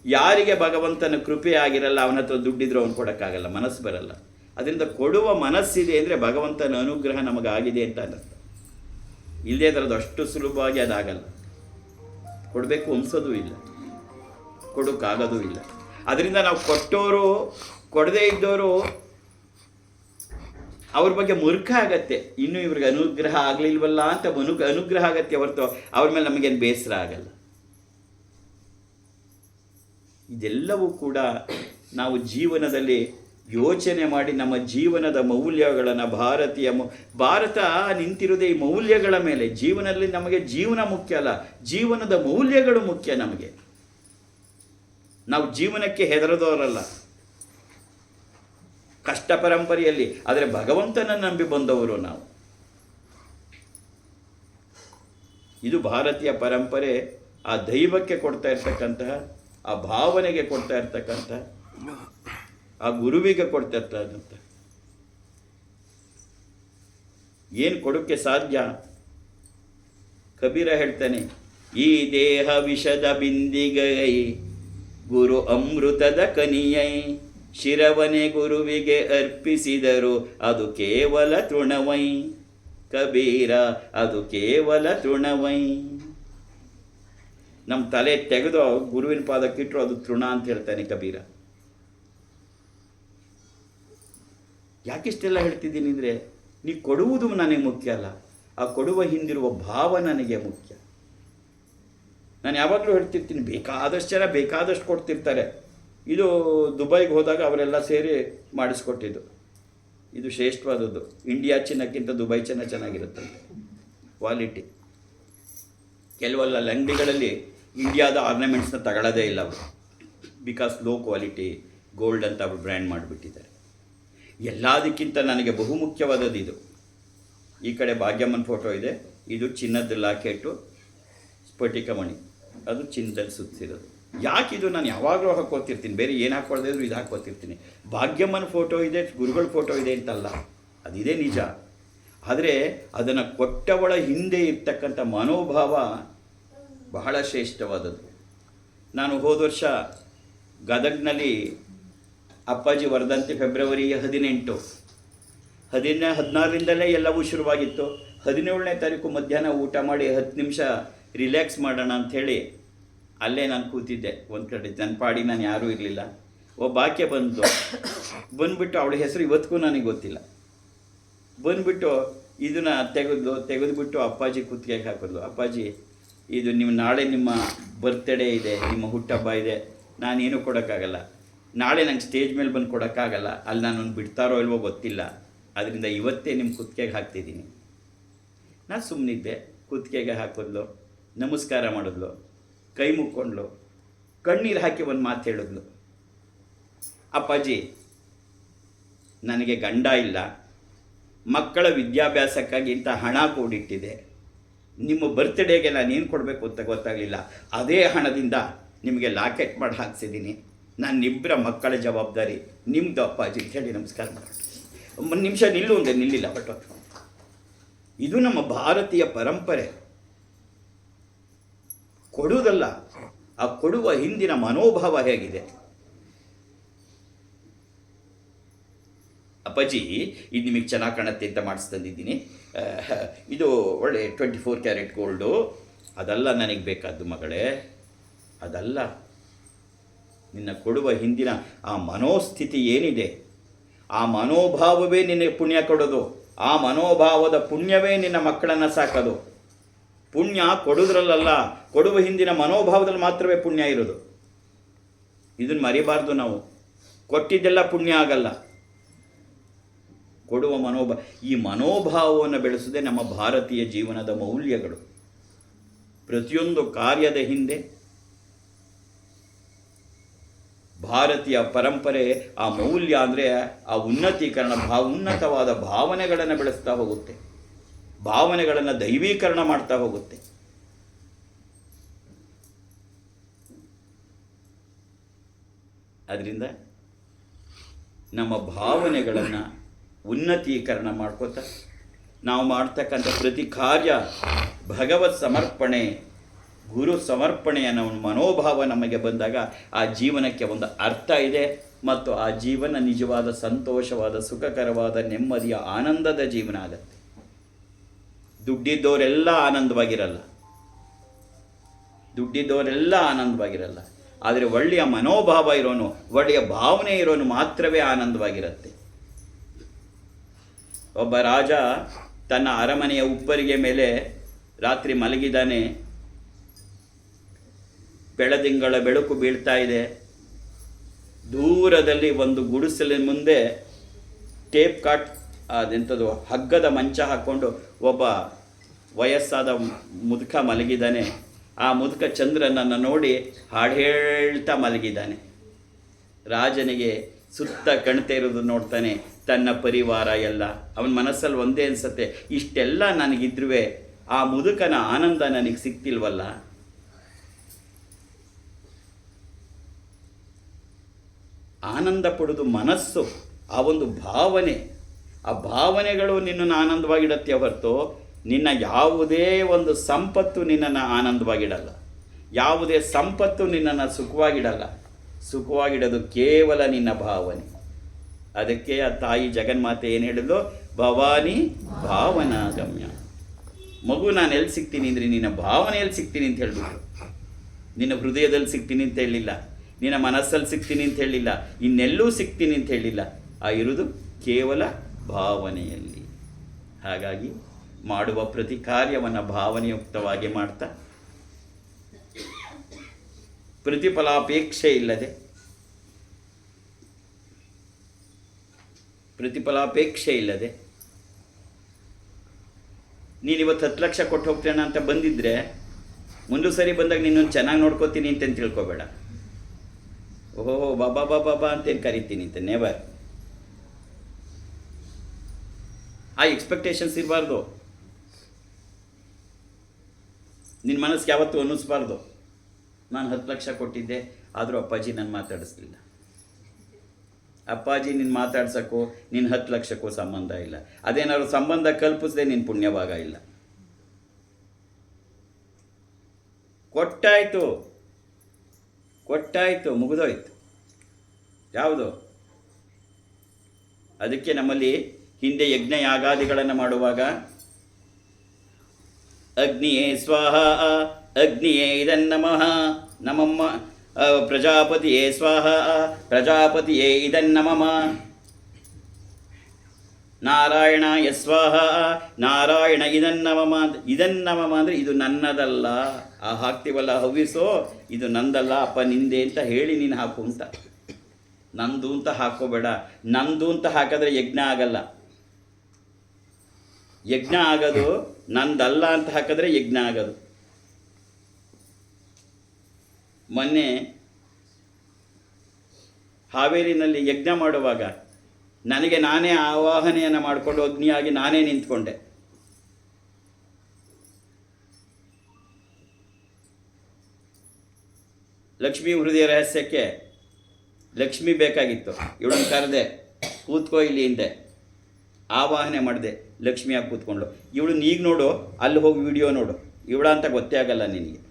ಯಾರಿಗೆ ಭಗವಂತನ ಕೃಪೆ ಆಗಿರಲ್ಲ, ಅವನ ಹತ್ರ ದುಡ್ಡಿದ್ರು ಅವನು ಕೊಡೋಕ್ಕಾಗಲ್ಲ, ಮನಸ್ಸು ಬರಲ್ಲ. ಅದರಿಂದ ಕೊಡುವ ಮನಸ್ಸಿದೆ ಅಂದರೆ ಭಗವಂತನ ಅನುಗ್ರಹ ನಮಗಾಗಿದೆ ಅಂತ ಅನ್ನಿಸ್ತು ಇಲ್ಲದೇ ಅದರದ್ದು ಅಷ್ಟು ಸುಲಭವಾಗಿ ಅದಾಗಲ್ಲ. ಕೊಡಬೇಕು ಅನ್ಸೋದು ಇಲ್ಲ. ಕೊಡೋಕ್ಕಾಗೋದು ಇಲ್ಲ. ಅದರಿಂದ ನಾವು ಕೊಟ್ಟೋರು, ಕೊಡದೇ ಇದ್ದವರು ಅವ್ರ ಬಗ್ಗೆ ಮುರ್ಖ ಆಗತ್ತೆ. ಇನ್ನು ಇವ್ರಿಗೆ ಅನುಗ್ರಹ ಆಗಲಿಲ್ವಲ್ಲ ಅಂತ ಮನು ಅನುಗ್ರಹ ಆಗತ್ತೆ ಹೊರತು ಅವ್ರ ಮೇಲೆ ನಮಗೇನು ಬೇಸರ ಆಗಲ್ಲ. ಇದೆಲ್ಲವೂ ಕೂಡ ನಾವು ಜೀವನದಲ್ಲಿ ಯೋಚನೆ ಮಾಡಿ ನಮ್ಮ ಜೀವನದ ಮೌಲ್ಯಗಳನ್ನು ಭಾರತೀಯ ಭಾರತ ನಿಂತಿರುವುದೇ ಈ ಮೌಲ್ಯಗಳ ಮೇಲೆ. ಜೀವನದಲ್ಲಿ ನಮಗೆ ಜೀವನ ಮುಖ್ಯ ಅಲ್ಲ, ಜೀವನದ ಮೌಲ್ಯಗಳು ಮುಖ್ಯ ನಮಗೆ. ನಾವು ಜೀವನಕ್ಕೆ ಹೆದರದವರಲ್ಲ. ಕಷ್ಟ ಪರಂಪರೆಯಲ್ಲಿ ಆದರೆ ಭಗವಂತನ ನಂಬಿ ಬಂದವರು ನಾವು. ಇದು ಭಾರತೀಯ ಪರಂಪರೆ, ಆ ದೈವಕ್ಕೆ ಕೊಡ್ತಾ ಇರ್ತಕ್ಕಂತಹ, ಆ ಭಾವನೆಗೆ ಕೊಡ್ತಾ ಇರ್ತಕ್ಕಂತಹ ಆ ಗುರುವಿಗೆ ಕೊಡ್ತಾ ಇರ್ತಕ್ಕಂಥ. ಏನು ಕೊಡೋಕ್ಕೆ ಸಾಧ್ಯ? ಕಬೀರ ಹೇಳ್ತಾನೆ, ಈ ದೇಹ ವಿಷದ ಬಿಂದಿಗೈ, ಗುರು ಅಮೃತದ ಕನಿಯೈ. ಶಿರವನೆ ಗುರುವಿಗೆ ಅರ್ಪಿಸಿದರು. ಅದು ಕೇವಲ ತೃಣವೈ. ಕಬೀರ, ಅದು ಕೇವಲ ತೃಣವೈ. ನಮ್ಮ ತಲೆ ತೆಗೆದು ಗುರುವಿನ ಪಾದಕ್ಕಿಟ್ಟರು ಅದು ತೃಣ ಅಂತ ಹೇಳ್ತಾನೆ ಕಬೀರ. ಯಾಕಿಷ್ಟೆಲ್ಲ ಹೇಳ್ತಿದ್ದೀನಿ ಅಂದರೆ, ನೀ ಕೊಡುವುದು ನನಗೆ ಮುಖ್ಯ ಅಲ್ಲ. ಆ ಕೊಡುವ ಹಿಂದಿರುವ ಭಾವ ನನಗೆ ಮುಖ್ಯ. ನಾನು ಯಾವಾಗಲೂ ಹೇಳ್ತಿರ್ತೀನಿ, ಬೇಕಾದಷ್ಟು ಜನ ಬೇಕಾದಷ್ಟು ಕೊಡ್ತಿರ್ತಾರೆ. ಇದು ದುಬೈಗೆ ಹೋದಾಗ ಅವರೆಲ್ಲ ಸೇರಿ ಮಾಡಿಸ್ಕೊಟ್ಟಿದ್ದು. ಇದು ಶ್ರೇಷ್ಠವಾದದ್ದು. ಇಂಡಿಯಾ ಚಿನ್ನಕ್ಕಿಂತ ದುಬೈ ಚಿನ್ನ ಚೆನ್ನಾಗಿರುತ್ತೆ ಕ್ವಾಲಿಟಿ ಕೆಲವಲ್ಲ ಲಂಗಡಿಗಳಲ್ಲಿ ಇಂಡಿಯಾದ ಆರ್ನಮೆಂಟ್ಸ್ನ ತಗೊಳ್ಳೋದೇ ಇಲ್ಲ ಅವರು. ಬಿಕಾಸ್ ಲೋ ಕ್ವಾಲಿಟಿ ಗೋಲ್ಡ್ ಅಂತ ಅವರು ಬ್ರ್ಯಾಂಡ್ ಮಾಡಿಬಿಟ್ಟಿದ್ದಾರೆ. ಎಲ್ಲದಕ್ಕಿಂತ ನನಗೆ ಬಹುಮುಖ್ಯವಾದದ್ದು ಇದು. ಈ ಕಡೆ ಭಾಗ್ಯಮ್ಮನ ಫೋಟೋ ಇದೆ. ಇದು ಚಿನ್ನದ ಲಾಕೆಟು ಸ್ಫಟಿಕ ಮಣಿ ಅದು ಚಿನ್ನದಲ್ಲಿ ಸುತ್ತಿರೋದು. ಯಾಕೆ ಇದು ನಾನು ಯಾವಾಗಲೂ ಹಾಕೋತಿರ್ತೀನಿ ಬೇರೆ ಏನು ಹಾಕ್ಕೊಳ್ದೇ ಇದು ಹಾಕೋತಿರ್ತೀನಿ ಭಾಗ್ಯಮ್ಮನ ಫೋಟೋ ಇದೆ, ಗುರುಗಳ ಫೋಟೋ ಇದೆ ಅಂತಲ್ಲ. ಅದಿದೆ ನಿಜ. ಆದರೆ ಅದನ್ನು ಕೊಟ್ಟವಳ ಹಿಂದೆ ಇರ್ತಕ್ಕಂಥ ಮನೋಭಾವ ಬಹಳ ಶ್ರೇಷ್ಠವಾದದ್ದು. ನಾನು ಹೋದ ವರ್ಷ ಗದಗ್ನಲ್ಲಿ ಅಪ್ಪಾಜಿ ವರ್ಧಂತಿ ಫೆಬ್ರವರಿ ಹದಿನೆಂಟು. ಹದಿನ ಹದಿನಾರರಿಂದಲೇ ಎಲ್ಲವೂ ಶುರುವಾಗಿತ್ತು. ಹದಿನೇಳನೇ ತಾರೀಕು ಮಧ್ಯಾಹ್ನ ಊಟ ಮಾಡಿ ಹತ್ತು ನಿಮಿಷ ರಿಲ್ಯಾಕ್ಸ್ ಮಾಡೋಣ ಅಂಥೇಳಿ ಅಲ್ಲೇ ನಾನು ಕೂತಿದ್ದೆ. ಒಂದು ಕಡೆ ಜನಪಾಡಿ ನಾನು ಯಾರೂ ಇರಲಿಲ್ಲ. ಒಬ್ಬ ಆಕೆ ಬಂದು ಬಂದುಬಿಟ್ಟು ಅವಳ ಹೆಸರು ಇವತ್ತಿಗೂ ನನಗೆ ಗೊತ್ತಿಲ್ಲ. ಬಂದುಬಿಟ್ಟು ಇದನ್ನ ತೆಗೆದು, ತೆಗೆದುಬಿಟ್ಟು ಅಪ್ಪಾಜಿ ಕುತ್ತಿಗೆಗೆ ಹಾಕಿದ್ಲು ಅಪ್ಪಾಜಿ, ಇದು ನಿಮ್ಮ ನಾಳೆ ನಿಮ್ಮ ಬರ್ತ್ಡೇ ಇದೆ, ನಿಮ್ಮ ಹುಟ್ಟಹಬ್ಬ ಇದೆ. ನಾನೇನು ಕೊಡೋಕ್ಕಾಗಲ್ಲ. ನಾಳೆ ನಂಗೆ ಸ್ಟೇಜ್ ಮೇಲೆ ಬಂದು ಕೊಡೋಕ್ಕಾಗಲ್ಲ. ಅಲ್ಲಿ ನಾನು ಬಿಡ್ತಾರೋ ಇಲ್ವೋ ಗೊತ್ತಿಲ್ಲ. ಅದರಿಂದ ಇವತ್ತೇ ನಿಮ್ಮ ಕುತ್ತಿಗೆಗೆ ಹಾಕ್ತಿದ್ದೀನಿ. ನಾನು ಸುಮ್ಮನಿದ್ದೆ ಕುತ್ತಿಗೆಗೆ ಹಾಕಿದ್ಲು ನಮಸ್ಕಾರ ಮಾಡಿದ್ಲು ಕೈ ಮುಕ್ಕೊಂಡ್ಲು ಕಣ್ಣೀರು ಹಾಕಿ ಒಂದು ಮಾತು ಹೇಳಿದ್ಲು. ಅಪ್ಪಾಜಿ, ನನಗೆ ಗಂಡ ಇಲ್ಲ. ಮಕ್ಕಳ ವಿದ್ಯಾಭ್ಯಾಸಕ್ಕಾಗಿ ಇಂಥ ಹಣ ಕೂಡಿಟ್ಟಿದೆ. ನಿಮ್ಮ ಬರ್ತ್ಡೇಗೆ ನಾನು ಏನು ಕೊಡಬೇಕು ಅಂತ ಗೊತ್ತಾಗಲಿಲ್ಲ. ಅದೇ ಹಣದಿಂದ ನಿಮಗೆ ಲಾಕೆಟ್ ಮಾಡಿ ಹಾಕ್ಸಿದ್ದೀನಿ. ನನ್ನಿಬ್ಬರ ಮಕ್ಕಳ ಜವಾಬ್ದಾರಿ. ನಿಮ್ಮದು ಅಪ್ಪಾಜಿ ಅಂತ ಹೇಳಿ ನಮಸ್ಕಾರ ಮಾಡಿ ಒಂದು ನಿಮಿಷ ನಿಲ್ಲು, ಒಂದೇ ನಿಲ್ಲಿಲ್ಲ ಬಟ್ ಇದು ನಮ್ಮ ಭಾರತೀಯ ಪರಂಪರೆ. ಕೊಡುವುದಲ್ಲ, ಆ ಕೊಡುವ ಹಿಂದಿನ ಮನೋಭಾವ ಹೇಗಿದೆ? ಅಪ್ಪಾಜಿ, ಇದು ನಿಮಗೆ ಚೆನ್ನಾಗಿ ಕಾಣುತ್ತೆ ಅಂತ ಮಾಡಿಸ್ತಂದಿದ್ದೀನಿ ಇದು ಒಳ್ಳೆ ಟ್ವೆಂಟಿ ಫೋರ್ ಕ್ಯಾರೆಟ್ ಗೋಲ್ಡು. ಅದಲ್ಲ ನನಗೆ ಬೇಕಾದ್ದು ಮಗಳೇ, ಅದಲ್ಲ. ನಿನ್ನ ಕೊಡುವ ಹಿಂದಿನ ಆ ಮನೋಸ್ಥಿತಿ ಏನಿದೆ? ಆ ಮನೋಭಾವವೇ ನಿನಗೆ ಪುಣ್ಯ ಕೊಡೋದು. ಆ ಮನೋಭಾವದ ಪುಣ್ಯವೇ ನಿನ್ನ ಮಕ್ಕಳನ್ನು ಸಾಕೋದು. ಪುಣ್ಯ ಕೊಡೋದ್ರಲ್ಲಲ್ಲ, ಕೊಡುವ ಹಿಂದಿನ ಮನೋಭಾವದಲ್ಲಿ ಮಾತ್ರವೇ ಪುಣ್ಯ ಇರೋದು. ಇದನ್ನು ಮರಿಬಾರ್ದು ನಾವು. ಕೊಟ್ಟಿದ್ದೆಲ್ಲ ಪುಣ್ಯ ಆಗಲ್ಲ. ಕೊಡುವ ಮನೋಭಾವ ಈ ಮನೋಭಾವವನ್ನು ಬೆಳೆಸೋದೇ ನಮ್ಮ ಭಾರತೀಯ ಜೀವನದ ಮೌಲ್ಯಗಳು. ಪ್ರತಿಯೊಂದು ಕಾರ್ಯದ ಹಿಂದೆ ಭಾರತೀಯ ಪರಂಪರೆ, ಆ ಮೌಲ್ಯ ಅಂದರೆ ಆ ಉನ್ನತೀಕರಣ, ಭಾ, ಉನ್ನತವಾದ ಭಾವನೆಗಳನ್ನು ಬೆಳೆಸ್ತಾ ಹೋಗುತ್ತೆ. ಭಾವನೆಗಳನ್ನು ದೈವೀಕರಣ ಮಾಡ್ತಾ ಹೋಗುತ್ತೆ. ಅದರಿಂದ ನಮ್ಮ ಭಾವನೆಗಳನ್ನು ಉನ್ನತೀಕರಣ ಮಾಡ್ಕೋತ ನಾವು ಮಾಡ್ತಕ್ಕಂಥ ಪ್ರತಿ ಕಾರ್ಯ ಭಗವತ್ ಸಮರ್ಪಣೆ, ಗುರು ಸಮರ್ಪಣೆ ಅನ್ನೋ ಒಂದು ಮನೋಭಾವ ನಮಗೆ ಬಂದಾಗ ಆ ಜೀವನಕ್ಕೆ ಒಂದು ಅರ್ಥ ಇದೆ ಮತ್ತು ಆ ಜೀವನ ನಿಜವಾದ ಸಂತೋಷವಾದ, ಸುಖಕರವಾದ, ನೆಮ್ಮದಿಯ, ಆನಂದದ ಜೀವನ ಆಗತ್ತೆ. ದುಡ್ಡಿದ್ದವರೆಲ್ಲ ಆನಂದವಾಗಿರಲ್ಲ. ದುಡ್ಡಿದ್ದವರೆಲ್ಲ ಆನಂದವಾಗಿರಲ್ಲ. ಆದರೆ ಒಳ್ಳೆಯ ಮನೋಭಾವ ಇರೋನು, ಒಳ್ಳೆಯ ಭಾವನೆ ಇರೋನು ಮಾತ್ರವೇ ಆನಂದವಾಗಿರುತ್ತೆ. ಒಬ್ಬ ರಾಜ ತನ್ನ ಅರಮನೆಯ ಉಪ್ಪರಿಗೆ ಮೇಲೆ ರಾತ್ರಿ ಮಲಗಿದ್ದಾನೆ. ಬೆಳದಿಂಗಳ ಬೆಳಕು ಬೀಳ್ತಾ ಇದೆ. ದೂರದಲ್ಲಿ ಒಂದು ಗುಡಿಸಲಿನ ಮುಂದೆ ಟೇಪ್ ಕಾಟ್ ಅದೆಂಥದ್ದು ಹಗ್ಗದ ಮಂಚ ಹಾಕ್ಕೊಂಡು ಒಬ್ಬ ವಯಸ್ಸಾದ ಮುದುಕ ಮಲಗಿದ್ದಾನೆ. ಆ ಮುದುಕ ಚಂದ್ರನನ್ನು ನೋಡಿ ಹಾಡು ಹೇಳ್ತಾ ಮಲಗಿದ್ದಾನೆ. ರಾಜನಿಗೆ ಸುತ್ತ ಕಣ್ತೆ ಇರೋದು ನೋಡ್ತಾನೆ, ತನ್ನ ಪರಿವಾರ ಎಲ್ಲ. ಅವನ ಮನಸ್ಸಲ್ಲಿ ಒಂದೇ ಅನಿಸುತ್ತೆ, ಇಷ್ಟೆಲ್ಲ ನನಗಿದ್ರೂ ಆ ಮುದುಕನ ಆನಂದ ನನಗೆ ಸಿಕ್ತಿಲ್ವಲ್ಲ? ಆನಂದ ಪಡೋದು ಮನಸ್ಸು, ಆ ಒಂದು ಭಾವನೆ. ಆ ಭಾವನೆಗಳು ನಿನ್ನನ್ನು ಆನಂದವಾಗಿಡತ್ತೆ ಹೊರತು ನಿನ್ನ ಯಾವುದೇ ಒಂದು ಸಂಪತ್ತು ನಿನ್ನನ್ನು ಆನಂದವಾಗಿಡಲ್ಲ. ಯಾವುದೇ ಸಂಪತ್ತು ನಿನ್ನನ್ನು ಸುಖವಾಗಿಡಲ್ಲ. ಸುಖವಾಗಿಡೋದು ಕೇವಲ ನಿನ್ನ ಭಾವನೆ. ಅದಕ್ಕೆ ಆ ತಾಯಿ ಜಗನ್ಮಾತೆ ಏನು ಹೇಳಿದ್ಲು? ಭವಾನಿ ಭಾವನಾ ಭಾವನಾಗಮ್ಯ. ಮಗು ನಾನು ಎಲ್ಲಿ ಸಿಗ್ತೀನಿ ಅಂದರೆ ನಿನ್ನ ಭಾವನೆಯಲ್ಲಿ ಸಿಗ್ತೀನಿ ಅಂತ ಹೇಳಿಬಿಟ್ಟು ನಿನ್ನ ಹೃದಯದಲ್ಲಿ ಸಿಗ್ತೀನಿ ಅಂತ ಹೇಳಿಲ್ಲ. ನಿನ್ನ ಮನಸ್ಸಲ್ಲಿ ಸಿಗ್ತೀನಿ ಅಂತ ಹೇಳಿಲ್ಲ. ಇನ್ನೆಲ್ಲೂ ಸಿಗ್ತೀನಿ ಅಂತ ಹೇಳಿಲ್ಲ. ಆ ಇರುವುದು ಕೇವಲ ಭಾವನೆಯಲ್ಲಿ. ಹಾಗಾಗಿ ಮಾಡುವ ಪ್ರತಿ ಕಾರ್ಯವನ್ನು ಭಾವನೆಯುಕ್ತವಾಗಿ ಮಾಡ್ತಾ ಪ್ರತಿಫಲಾಪೇಕ್ಷೆ ಇಲ್ಲದೆ ಪ್ರತಿಫಲಾಪೇಕ್ಷೆ ಇಲ್ಲದೆ ನೀನು ಇವತ್ತು ಹತ್ತು ಲಕ್ಷ ಕೊಟ್ಟು ಹೋಗ್ತೇನೆ ಅಂತ ಬಂದಿದ್ದರೆ ಮುಂದೆ ಸರಿ ಬಂದಾಗ ನಿನ್ನೊಂದು ಚೆನ್ನಾಗಿ ನೋಡ್ಕೋತೀನಿ ಅಂತೇನು ತಿಳ್ಕೊಬೇಡ. ಓಹೋ ಬಾಬಾ ಬಾಬಾ ಬಾ ಅಂತೇನು ಕರಿತೀನಿ ಅಂತ ನೆವರ್ ಆ ಎಕ್ಸ್ಪೆಕ್ಟೇಷನ್ಸ್ ಇರಬಾರ್ದು. ನಿನ್ನ ಮನಸ್ಸಿಗೆ ಯಾವತ್ತೂ ಅನ್ನಿಸ್ಬಾರ್ದು. ನಾನು ಹತ್ತು ಲಕ್ಷ ಕೊಟ್ಟಿದ್ದೆ, ಆದರೂ ಅಪ್ಪಾಜಿ ನಾನು ಮಾತಾಡಿಸ್ಲಿಲ್ಲ. ಅಪ್ಪಾಜಿ ನಿನ್ನ ಮಾತಾಡ್ಸೋಕ್ಕೋ ನಿನ್ನ ಹತ್ತು ಲಕ್ಷಕ್ಕೂ ಸಂಬಂಧ ಇಲ್ಲ. ಅದೇನಾದ್ರು ಸಂಬಂಧ ಕಲ್ಪಿಸದೆ ನಿನ್ನ ಪುಣ್ಯಭಾಗ ಇಲ್ಲ. ಕೊಟ್ಟಾಯ್ತು. ಕೊಟ್ಟಾಯ್ತು, ಮುಗಿದೋಯ್ತು. ಯಾವುದು? ಅದಕ್ಕೆ ನಮ್ಮಲ್ಲಿ ಹಿಂದೆ ಯಜ್ಞ ಯಾಗಾದಿಗಳನ್ನು ಮಾಡುವಾಗ ಅಗ್ನಿಯೇ ಸ್ವಾಹ ಅಗ್ನಿಯೇ ಇದನ್ನಮಃ ನಮಮ್ಮ ಅ, ಪ್ರಜಾಪತಿಯೇ ಸ್ವಾಹ ಪ್ರಜಾಪತಿಯೇ ಇದನ್ನಮಮ ನಾರಾಯಣ ಯಸ್ವಾಹ ನಾರಾಯಣ ಇದನ್ನಮಮ ಅಂತ ಇದನ್ನಮಮ ಅಂದರೆ ಇದು ನನ್ನದಲ್ಲ. ಆ ಹಾಕ್ತೀವಲ್ಲ ಹವ್ವಿಸೋ ಇದು ನಂದಲ್ಲ. ಅಪ್ಪ ನಿಂದೆ ಅಂತ ಹೇಳಿ ನೀನು ಹಾಕು ಅಂತ. ನಂದು ಅಂತ ಹಾಕೋಬೇಡ. ನಂದು ಅಂತ ಹಾಕಿದ್ರೆ ಯಜ್ಞ ಆಗಲ್ಲ. ಯಜ್ಞ ಆಗೋದು, ನಂದಲ್ಲ ಅಂತ ಹಾಕಿದ್ರೆ ಯಜ್ಞ ಆಗೋದು. ಮೊನ್ನೆ ಹಾವೇರಿನಲ್ಲಿ ಯಜ್ಞ ಮಾಡುವಾಗ ನನಗೆ ನಾನೇ ಆವಾಹನೆಯನ್ನು ಮಾಡಿಕೊಂಡು ಅಗ್ನಿಯಾಗಿ ನಾನೇ ನಿಂತ್ಕೊಂಡೆ. ಲಕ್ಷ್ಮೀ ಹೃದಯ ರಹಸ್ಯಕ್ಕೆ ಲಕ್ಷ್ಮಿ ಬೇಕಾಗಿತ್ತು. ಇವಳನ್ನು ಕರೆದೆ, ಕೂತ್ಕೋ ಇಲ್ಲಿ ಹಿಂದೆ ಆವಾಹನೆ ಮಾಡಿದೆ. ಲಕ್ಷ್ಮಿಯಾಗಿ ಕೂತ್ಕೊಂಡು ಇವಳು ಈಗ ನೋಡು, ಅಲ್ಲಿ ಹೋಗಿ ವಿಡಿಯೋ ನೋಡು. ಇವಳ ಅಂತ ಗೊತ್ತೇ ಆಗಲ್ಲ ನಿನಗೆ.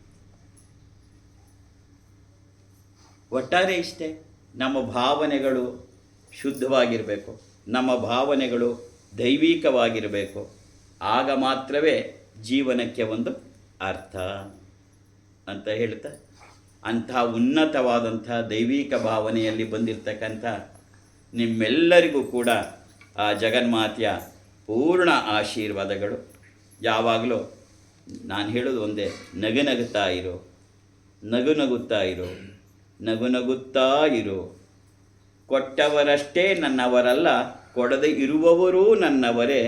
ಒಟ್ಟಾರೆ ಇಷ್ಟೇ, ನಮ್ಮ ಭಾವನೆಗಳು ಶುದ್ಧವಾಗಿರಬೇಕು. ನಮ್ಮ ಭಾವನೆಗಳು ದೈವಿಕವಾಗಿರಬೇಕು. ಆಗ ಮಾತ್ರವೇ ಜೀವನಕ್ಕೆ ಒಂದು ಅರ್ಥ ಅಂತ ಹೇಳ್ತಾ, ಅಂಥ ಉನ್ನತವಾದಂಥ ದೈವಿಕ ಭಾವನೆಯಲ್ಲಿ ಬಂದಿರತಕ್ಕಂಥ ನಿಮ್ಮೆಲ್ಲರಿಗೂ ಕೂಡ ಆ ಜಗನ್ಮಾತೆಯ ಪೂರ್ಣ ಆಶೀರ್ವಾದಗಳು. ಯಾವಾಗಲೂ ನಾನು ಹೇಳೋದು ಒಂದೇ, ನಗು ನಗುತ್ತಾ ಇರು, ನಗು ನಗುತ್ತಾ ಇರು, ನಗು ನಗುತ್ತಾ ಇರು. ಕೊಟ್ಟವರಷ್ಟೇ ನನ್ನವರಲ್ಲ, ಕೊಡದೆ ಇರುವವರೂ ನನ್ನವರೇ.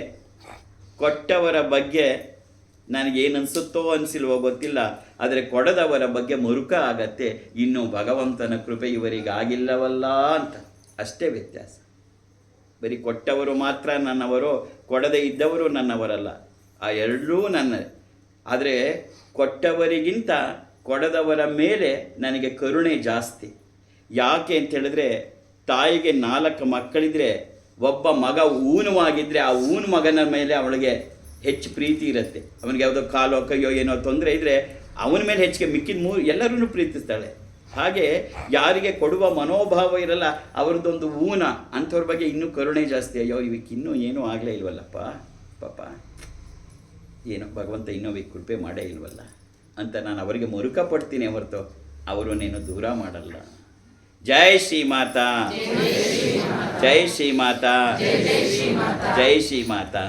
ಕೊಟ್ಟವರ ಬಗ್ಗೆ ನನಗೇನು ಅನಿಸುತ್ತೋ ಅನಿಸಿಲ್ವೋ ಗೊತ್ತಿಲ್ಲ, ಆದರೆ ಕೊಡದವರ ಬಗ್ಗೆ ಮುರುಕ ಆಗತ್ತೆ. ಇನ್ನು ಭಗವಂತನ ಕೃಪೆ ಇವರಿಗಾಗಿಲ್ಲವಲ್ಲ ಅಂತ. ಅಷ್ಟೇ ವ್ಯತ್ಯಾಸ. ಬರೀ ಕೊಟ್ಟವರು ಮಾತ್ರ ನನ್ನವರು, ಕೊಡದೇ ಇದ್ದವರು ನನ್ನವರಲ್ಲ. ಆ ಎರಡೂ ನನ್ನ. ಆದರೆ ಕೊಟ್ಟವರಿಗಿಂತ ಕೊಡದವರ ಮೇಲೆ ನನಗೆ ಕರುಣೆ ಜಾಸ್ತಿ. ಯಾಕೆ ಅಂತ ಹೇಳಿದ್ರೆ ತಾಯಿಗೆ ನಾಲ್ಕು ಮಕ್ಕಳಿದ್ರೆ, ಒಬ್ಬ ಮಗ ಊನವಾಗಿದ್ದರೆ ಆ ಊನು ಮಗನ ಮೇಲೆ ಅವಳಿಗೆ ಹೆಚ್ಚು ಪ್ರೀತಿ ಇರುತ್ತೆ. ಅವನಿಗೆ ಯಾವುದೋ ಕಾಲೋ ಕೈಯೋ ಏನೋ ತೊಂದರೆ ಇದ್ದರೆ ಅವನ ಮೇಲೆ ಹೆಚ್ಚಿಗೆ ಮಿಕ್ಕಿದ ಮೂರು ಎಲ್ಲರನ್ನೂ ಪ್ರೀತಿಸ್ತಾಳೆ. ಹಾಗೆ ಯಾರಿಗೆ ಕೊಡುವ ಮನೋಭಾವ ಇರಲ್ಲ ಅವ್ರದ್ದೊಂದು ಊನ, ಅಂಥವ್ರ ಬಗ್ಗೆ ಇನ್ನೂ ಕರುಣೆ ಜಾಸ್ತಿ. ಅಯ್ಯೋ, ಇವಕ್ಕೆ ಇನ್ನೂ ಏನೂ ಆಗಲೇ ಇಲ್ವಲ್ಲಪ್ಪ? ಪಾಪ. ಏನೋ ಭಗವಂತ ಇನ್ನೂ ಈ ಕೃಪೆ ಮಾಡೇ ಇಲ್ವಲ್ಲ? ಅಂತ ನಾನು ಅವರಿಗೆ ಮರುಕ ಪಡ್ತೀನಿ ಹೊರತು ಅವರನ್ನೇನು ದೂರ ಮಾಡಲ್ಲ. ಜೈ ಶ್ರೀ ಮಾತಾ. ಜೈ ಶ್ರೀ ಮಾತಾ. ಜೈ ಶ್ರೀ ಮಾತಾ.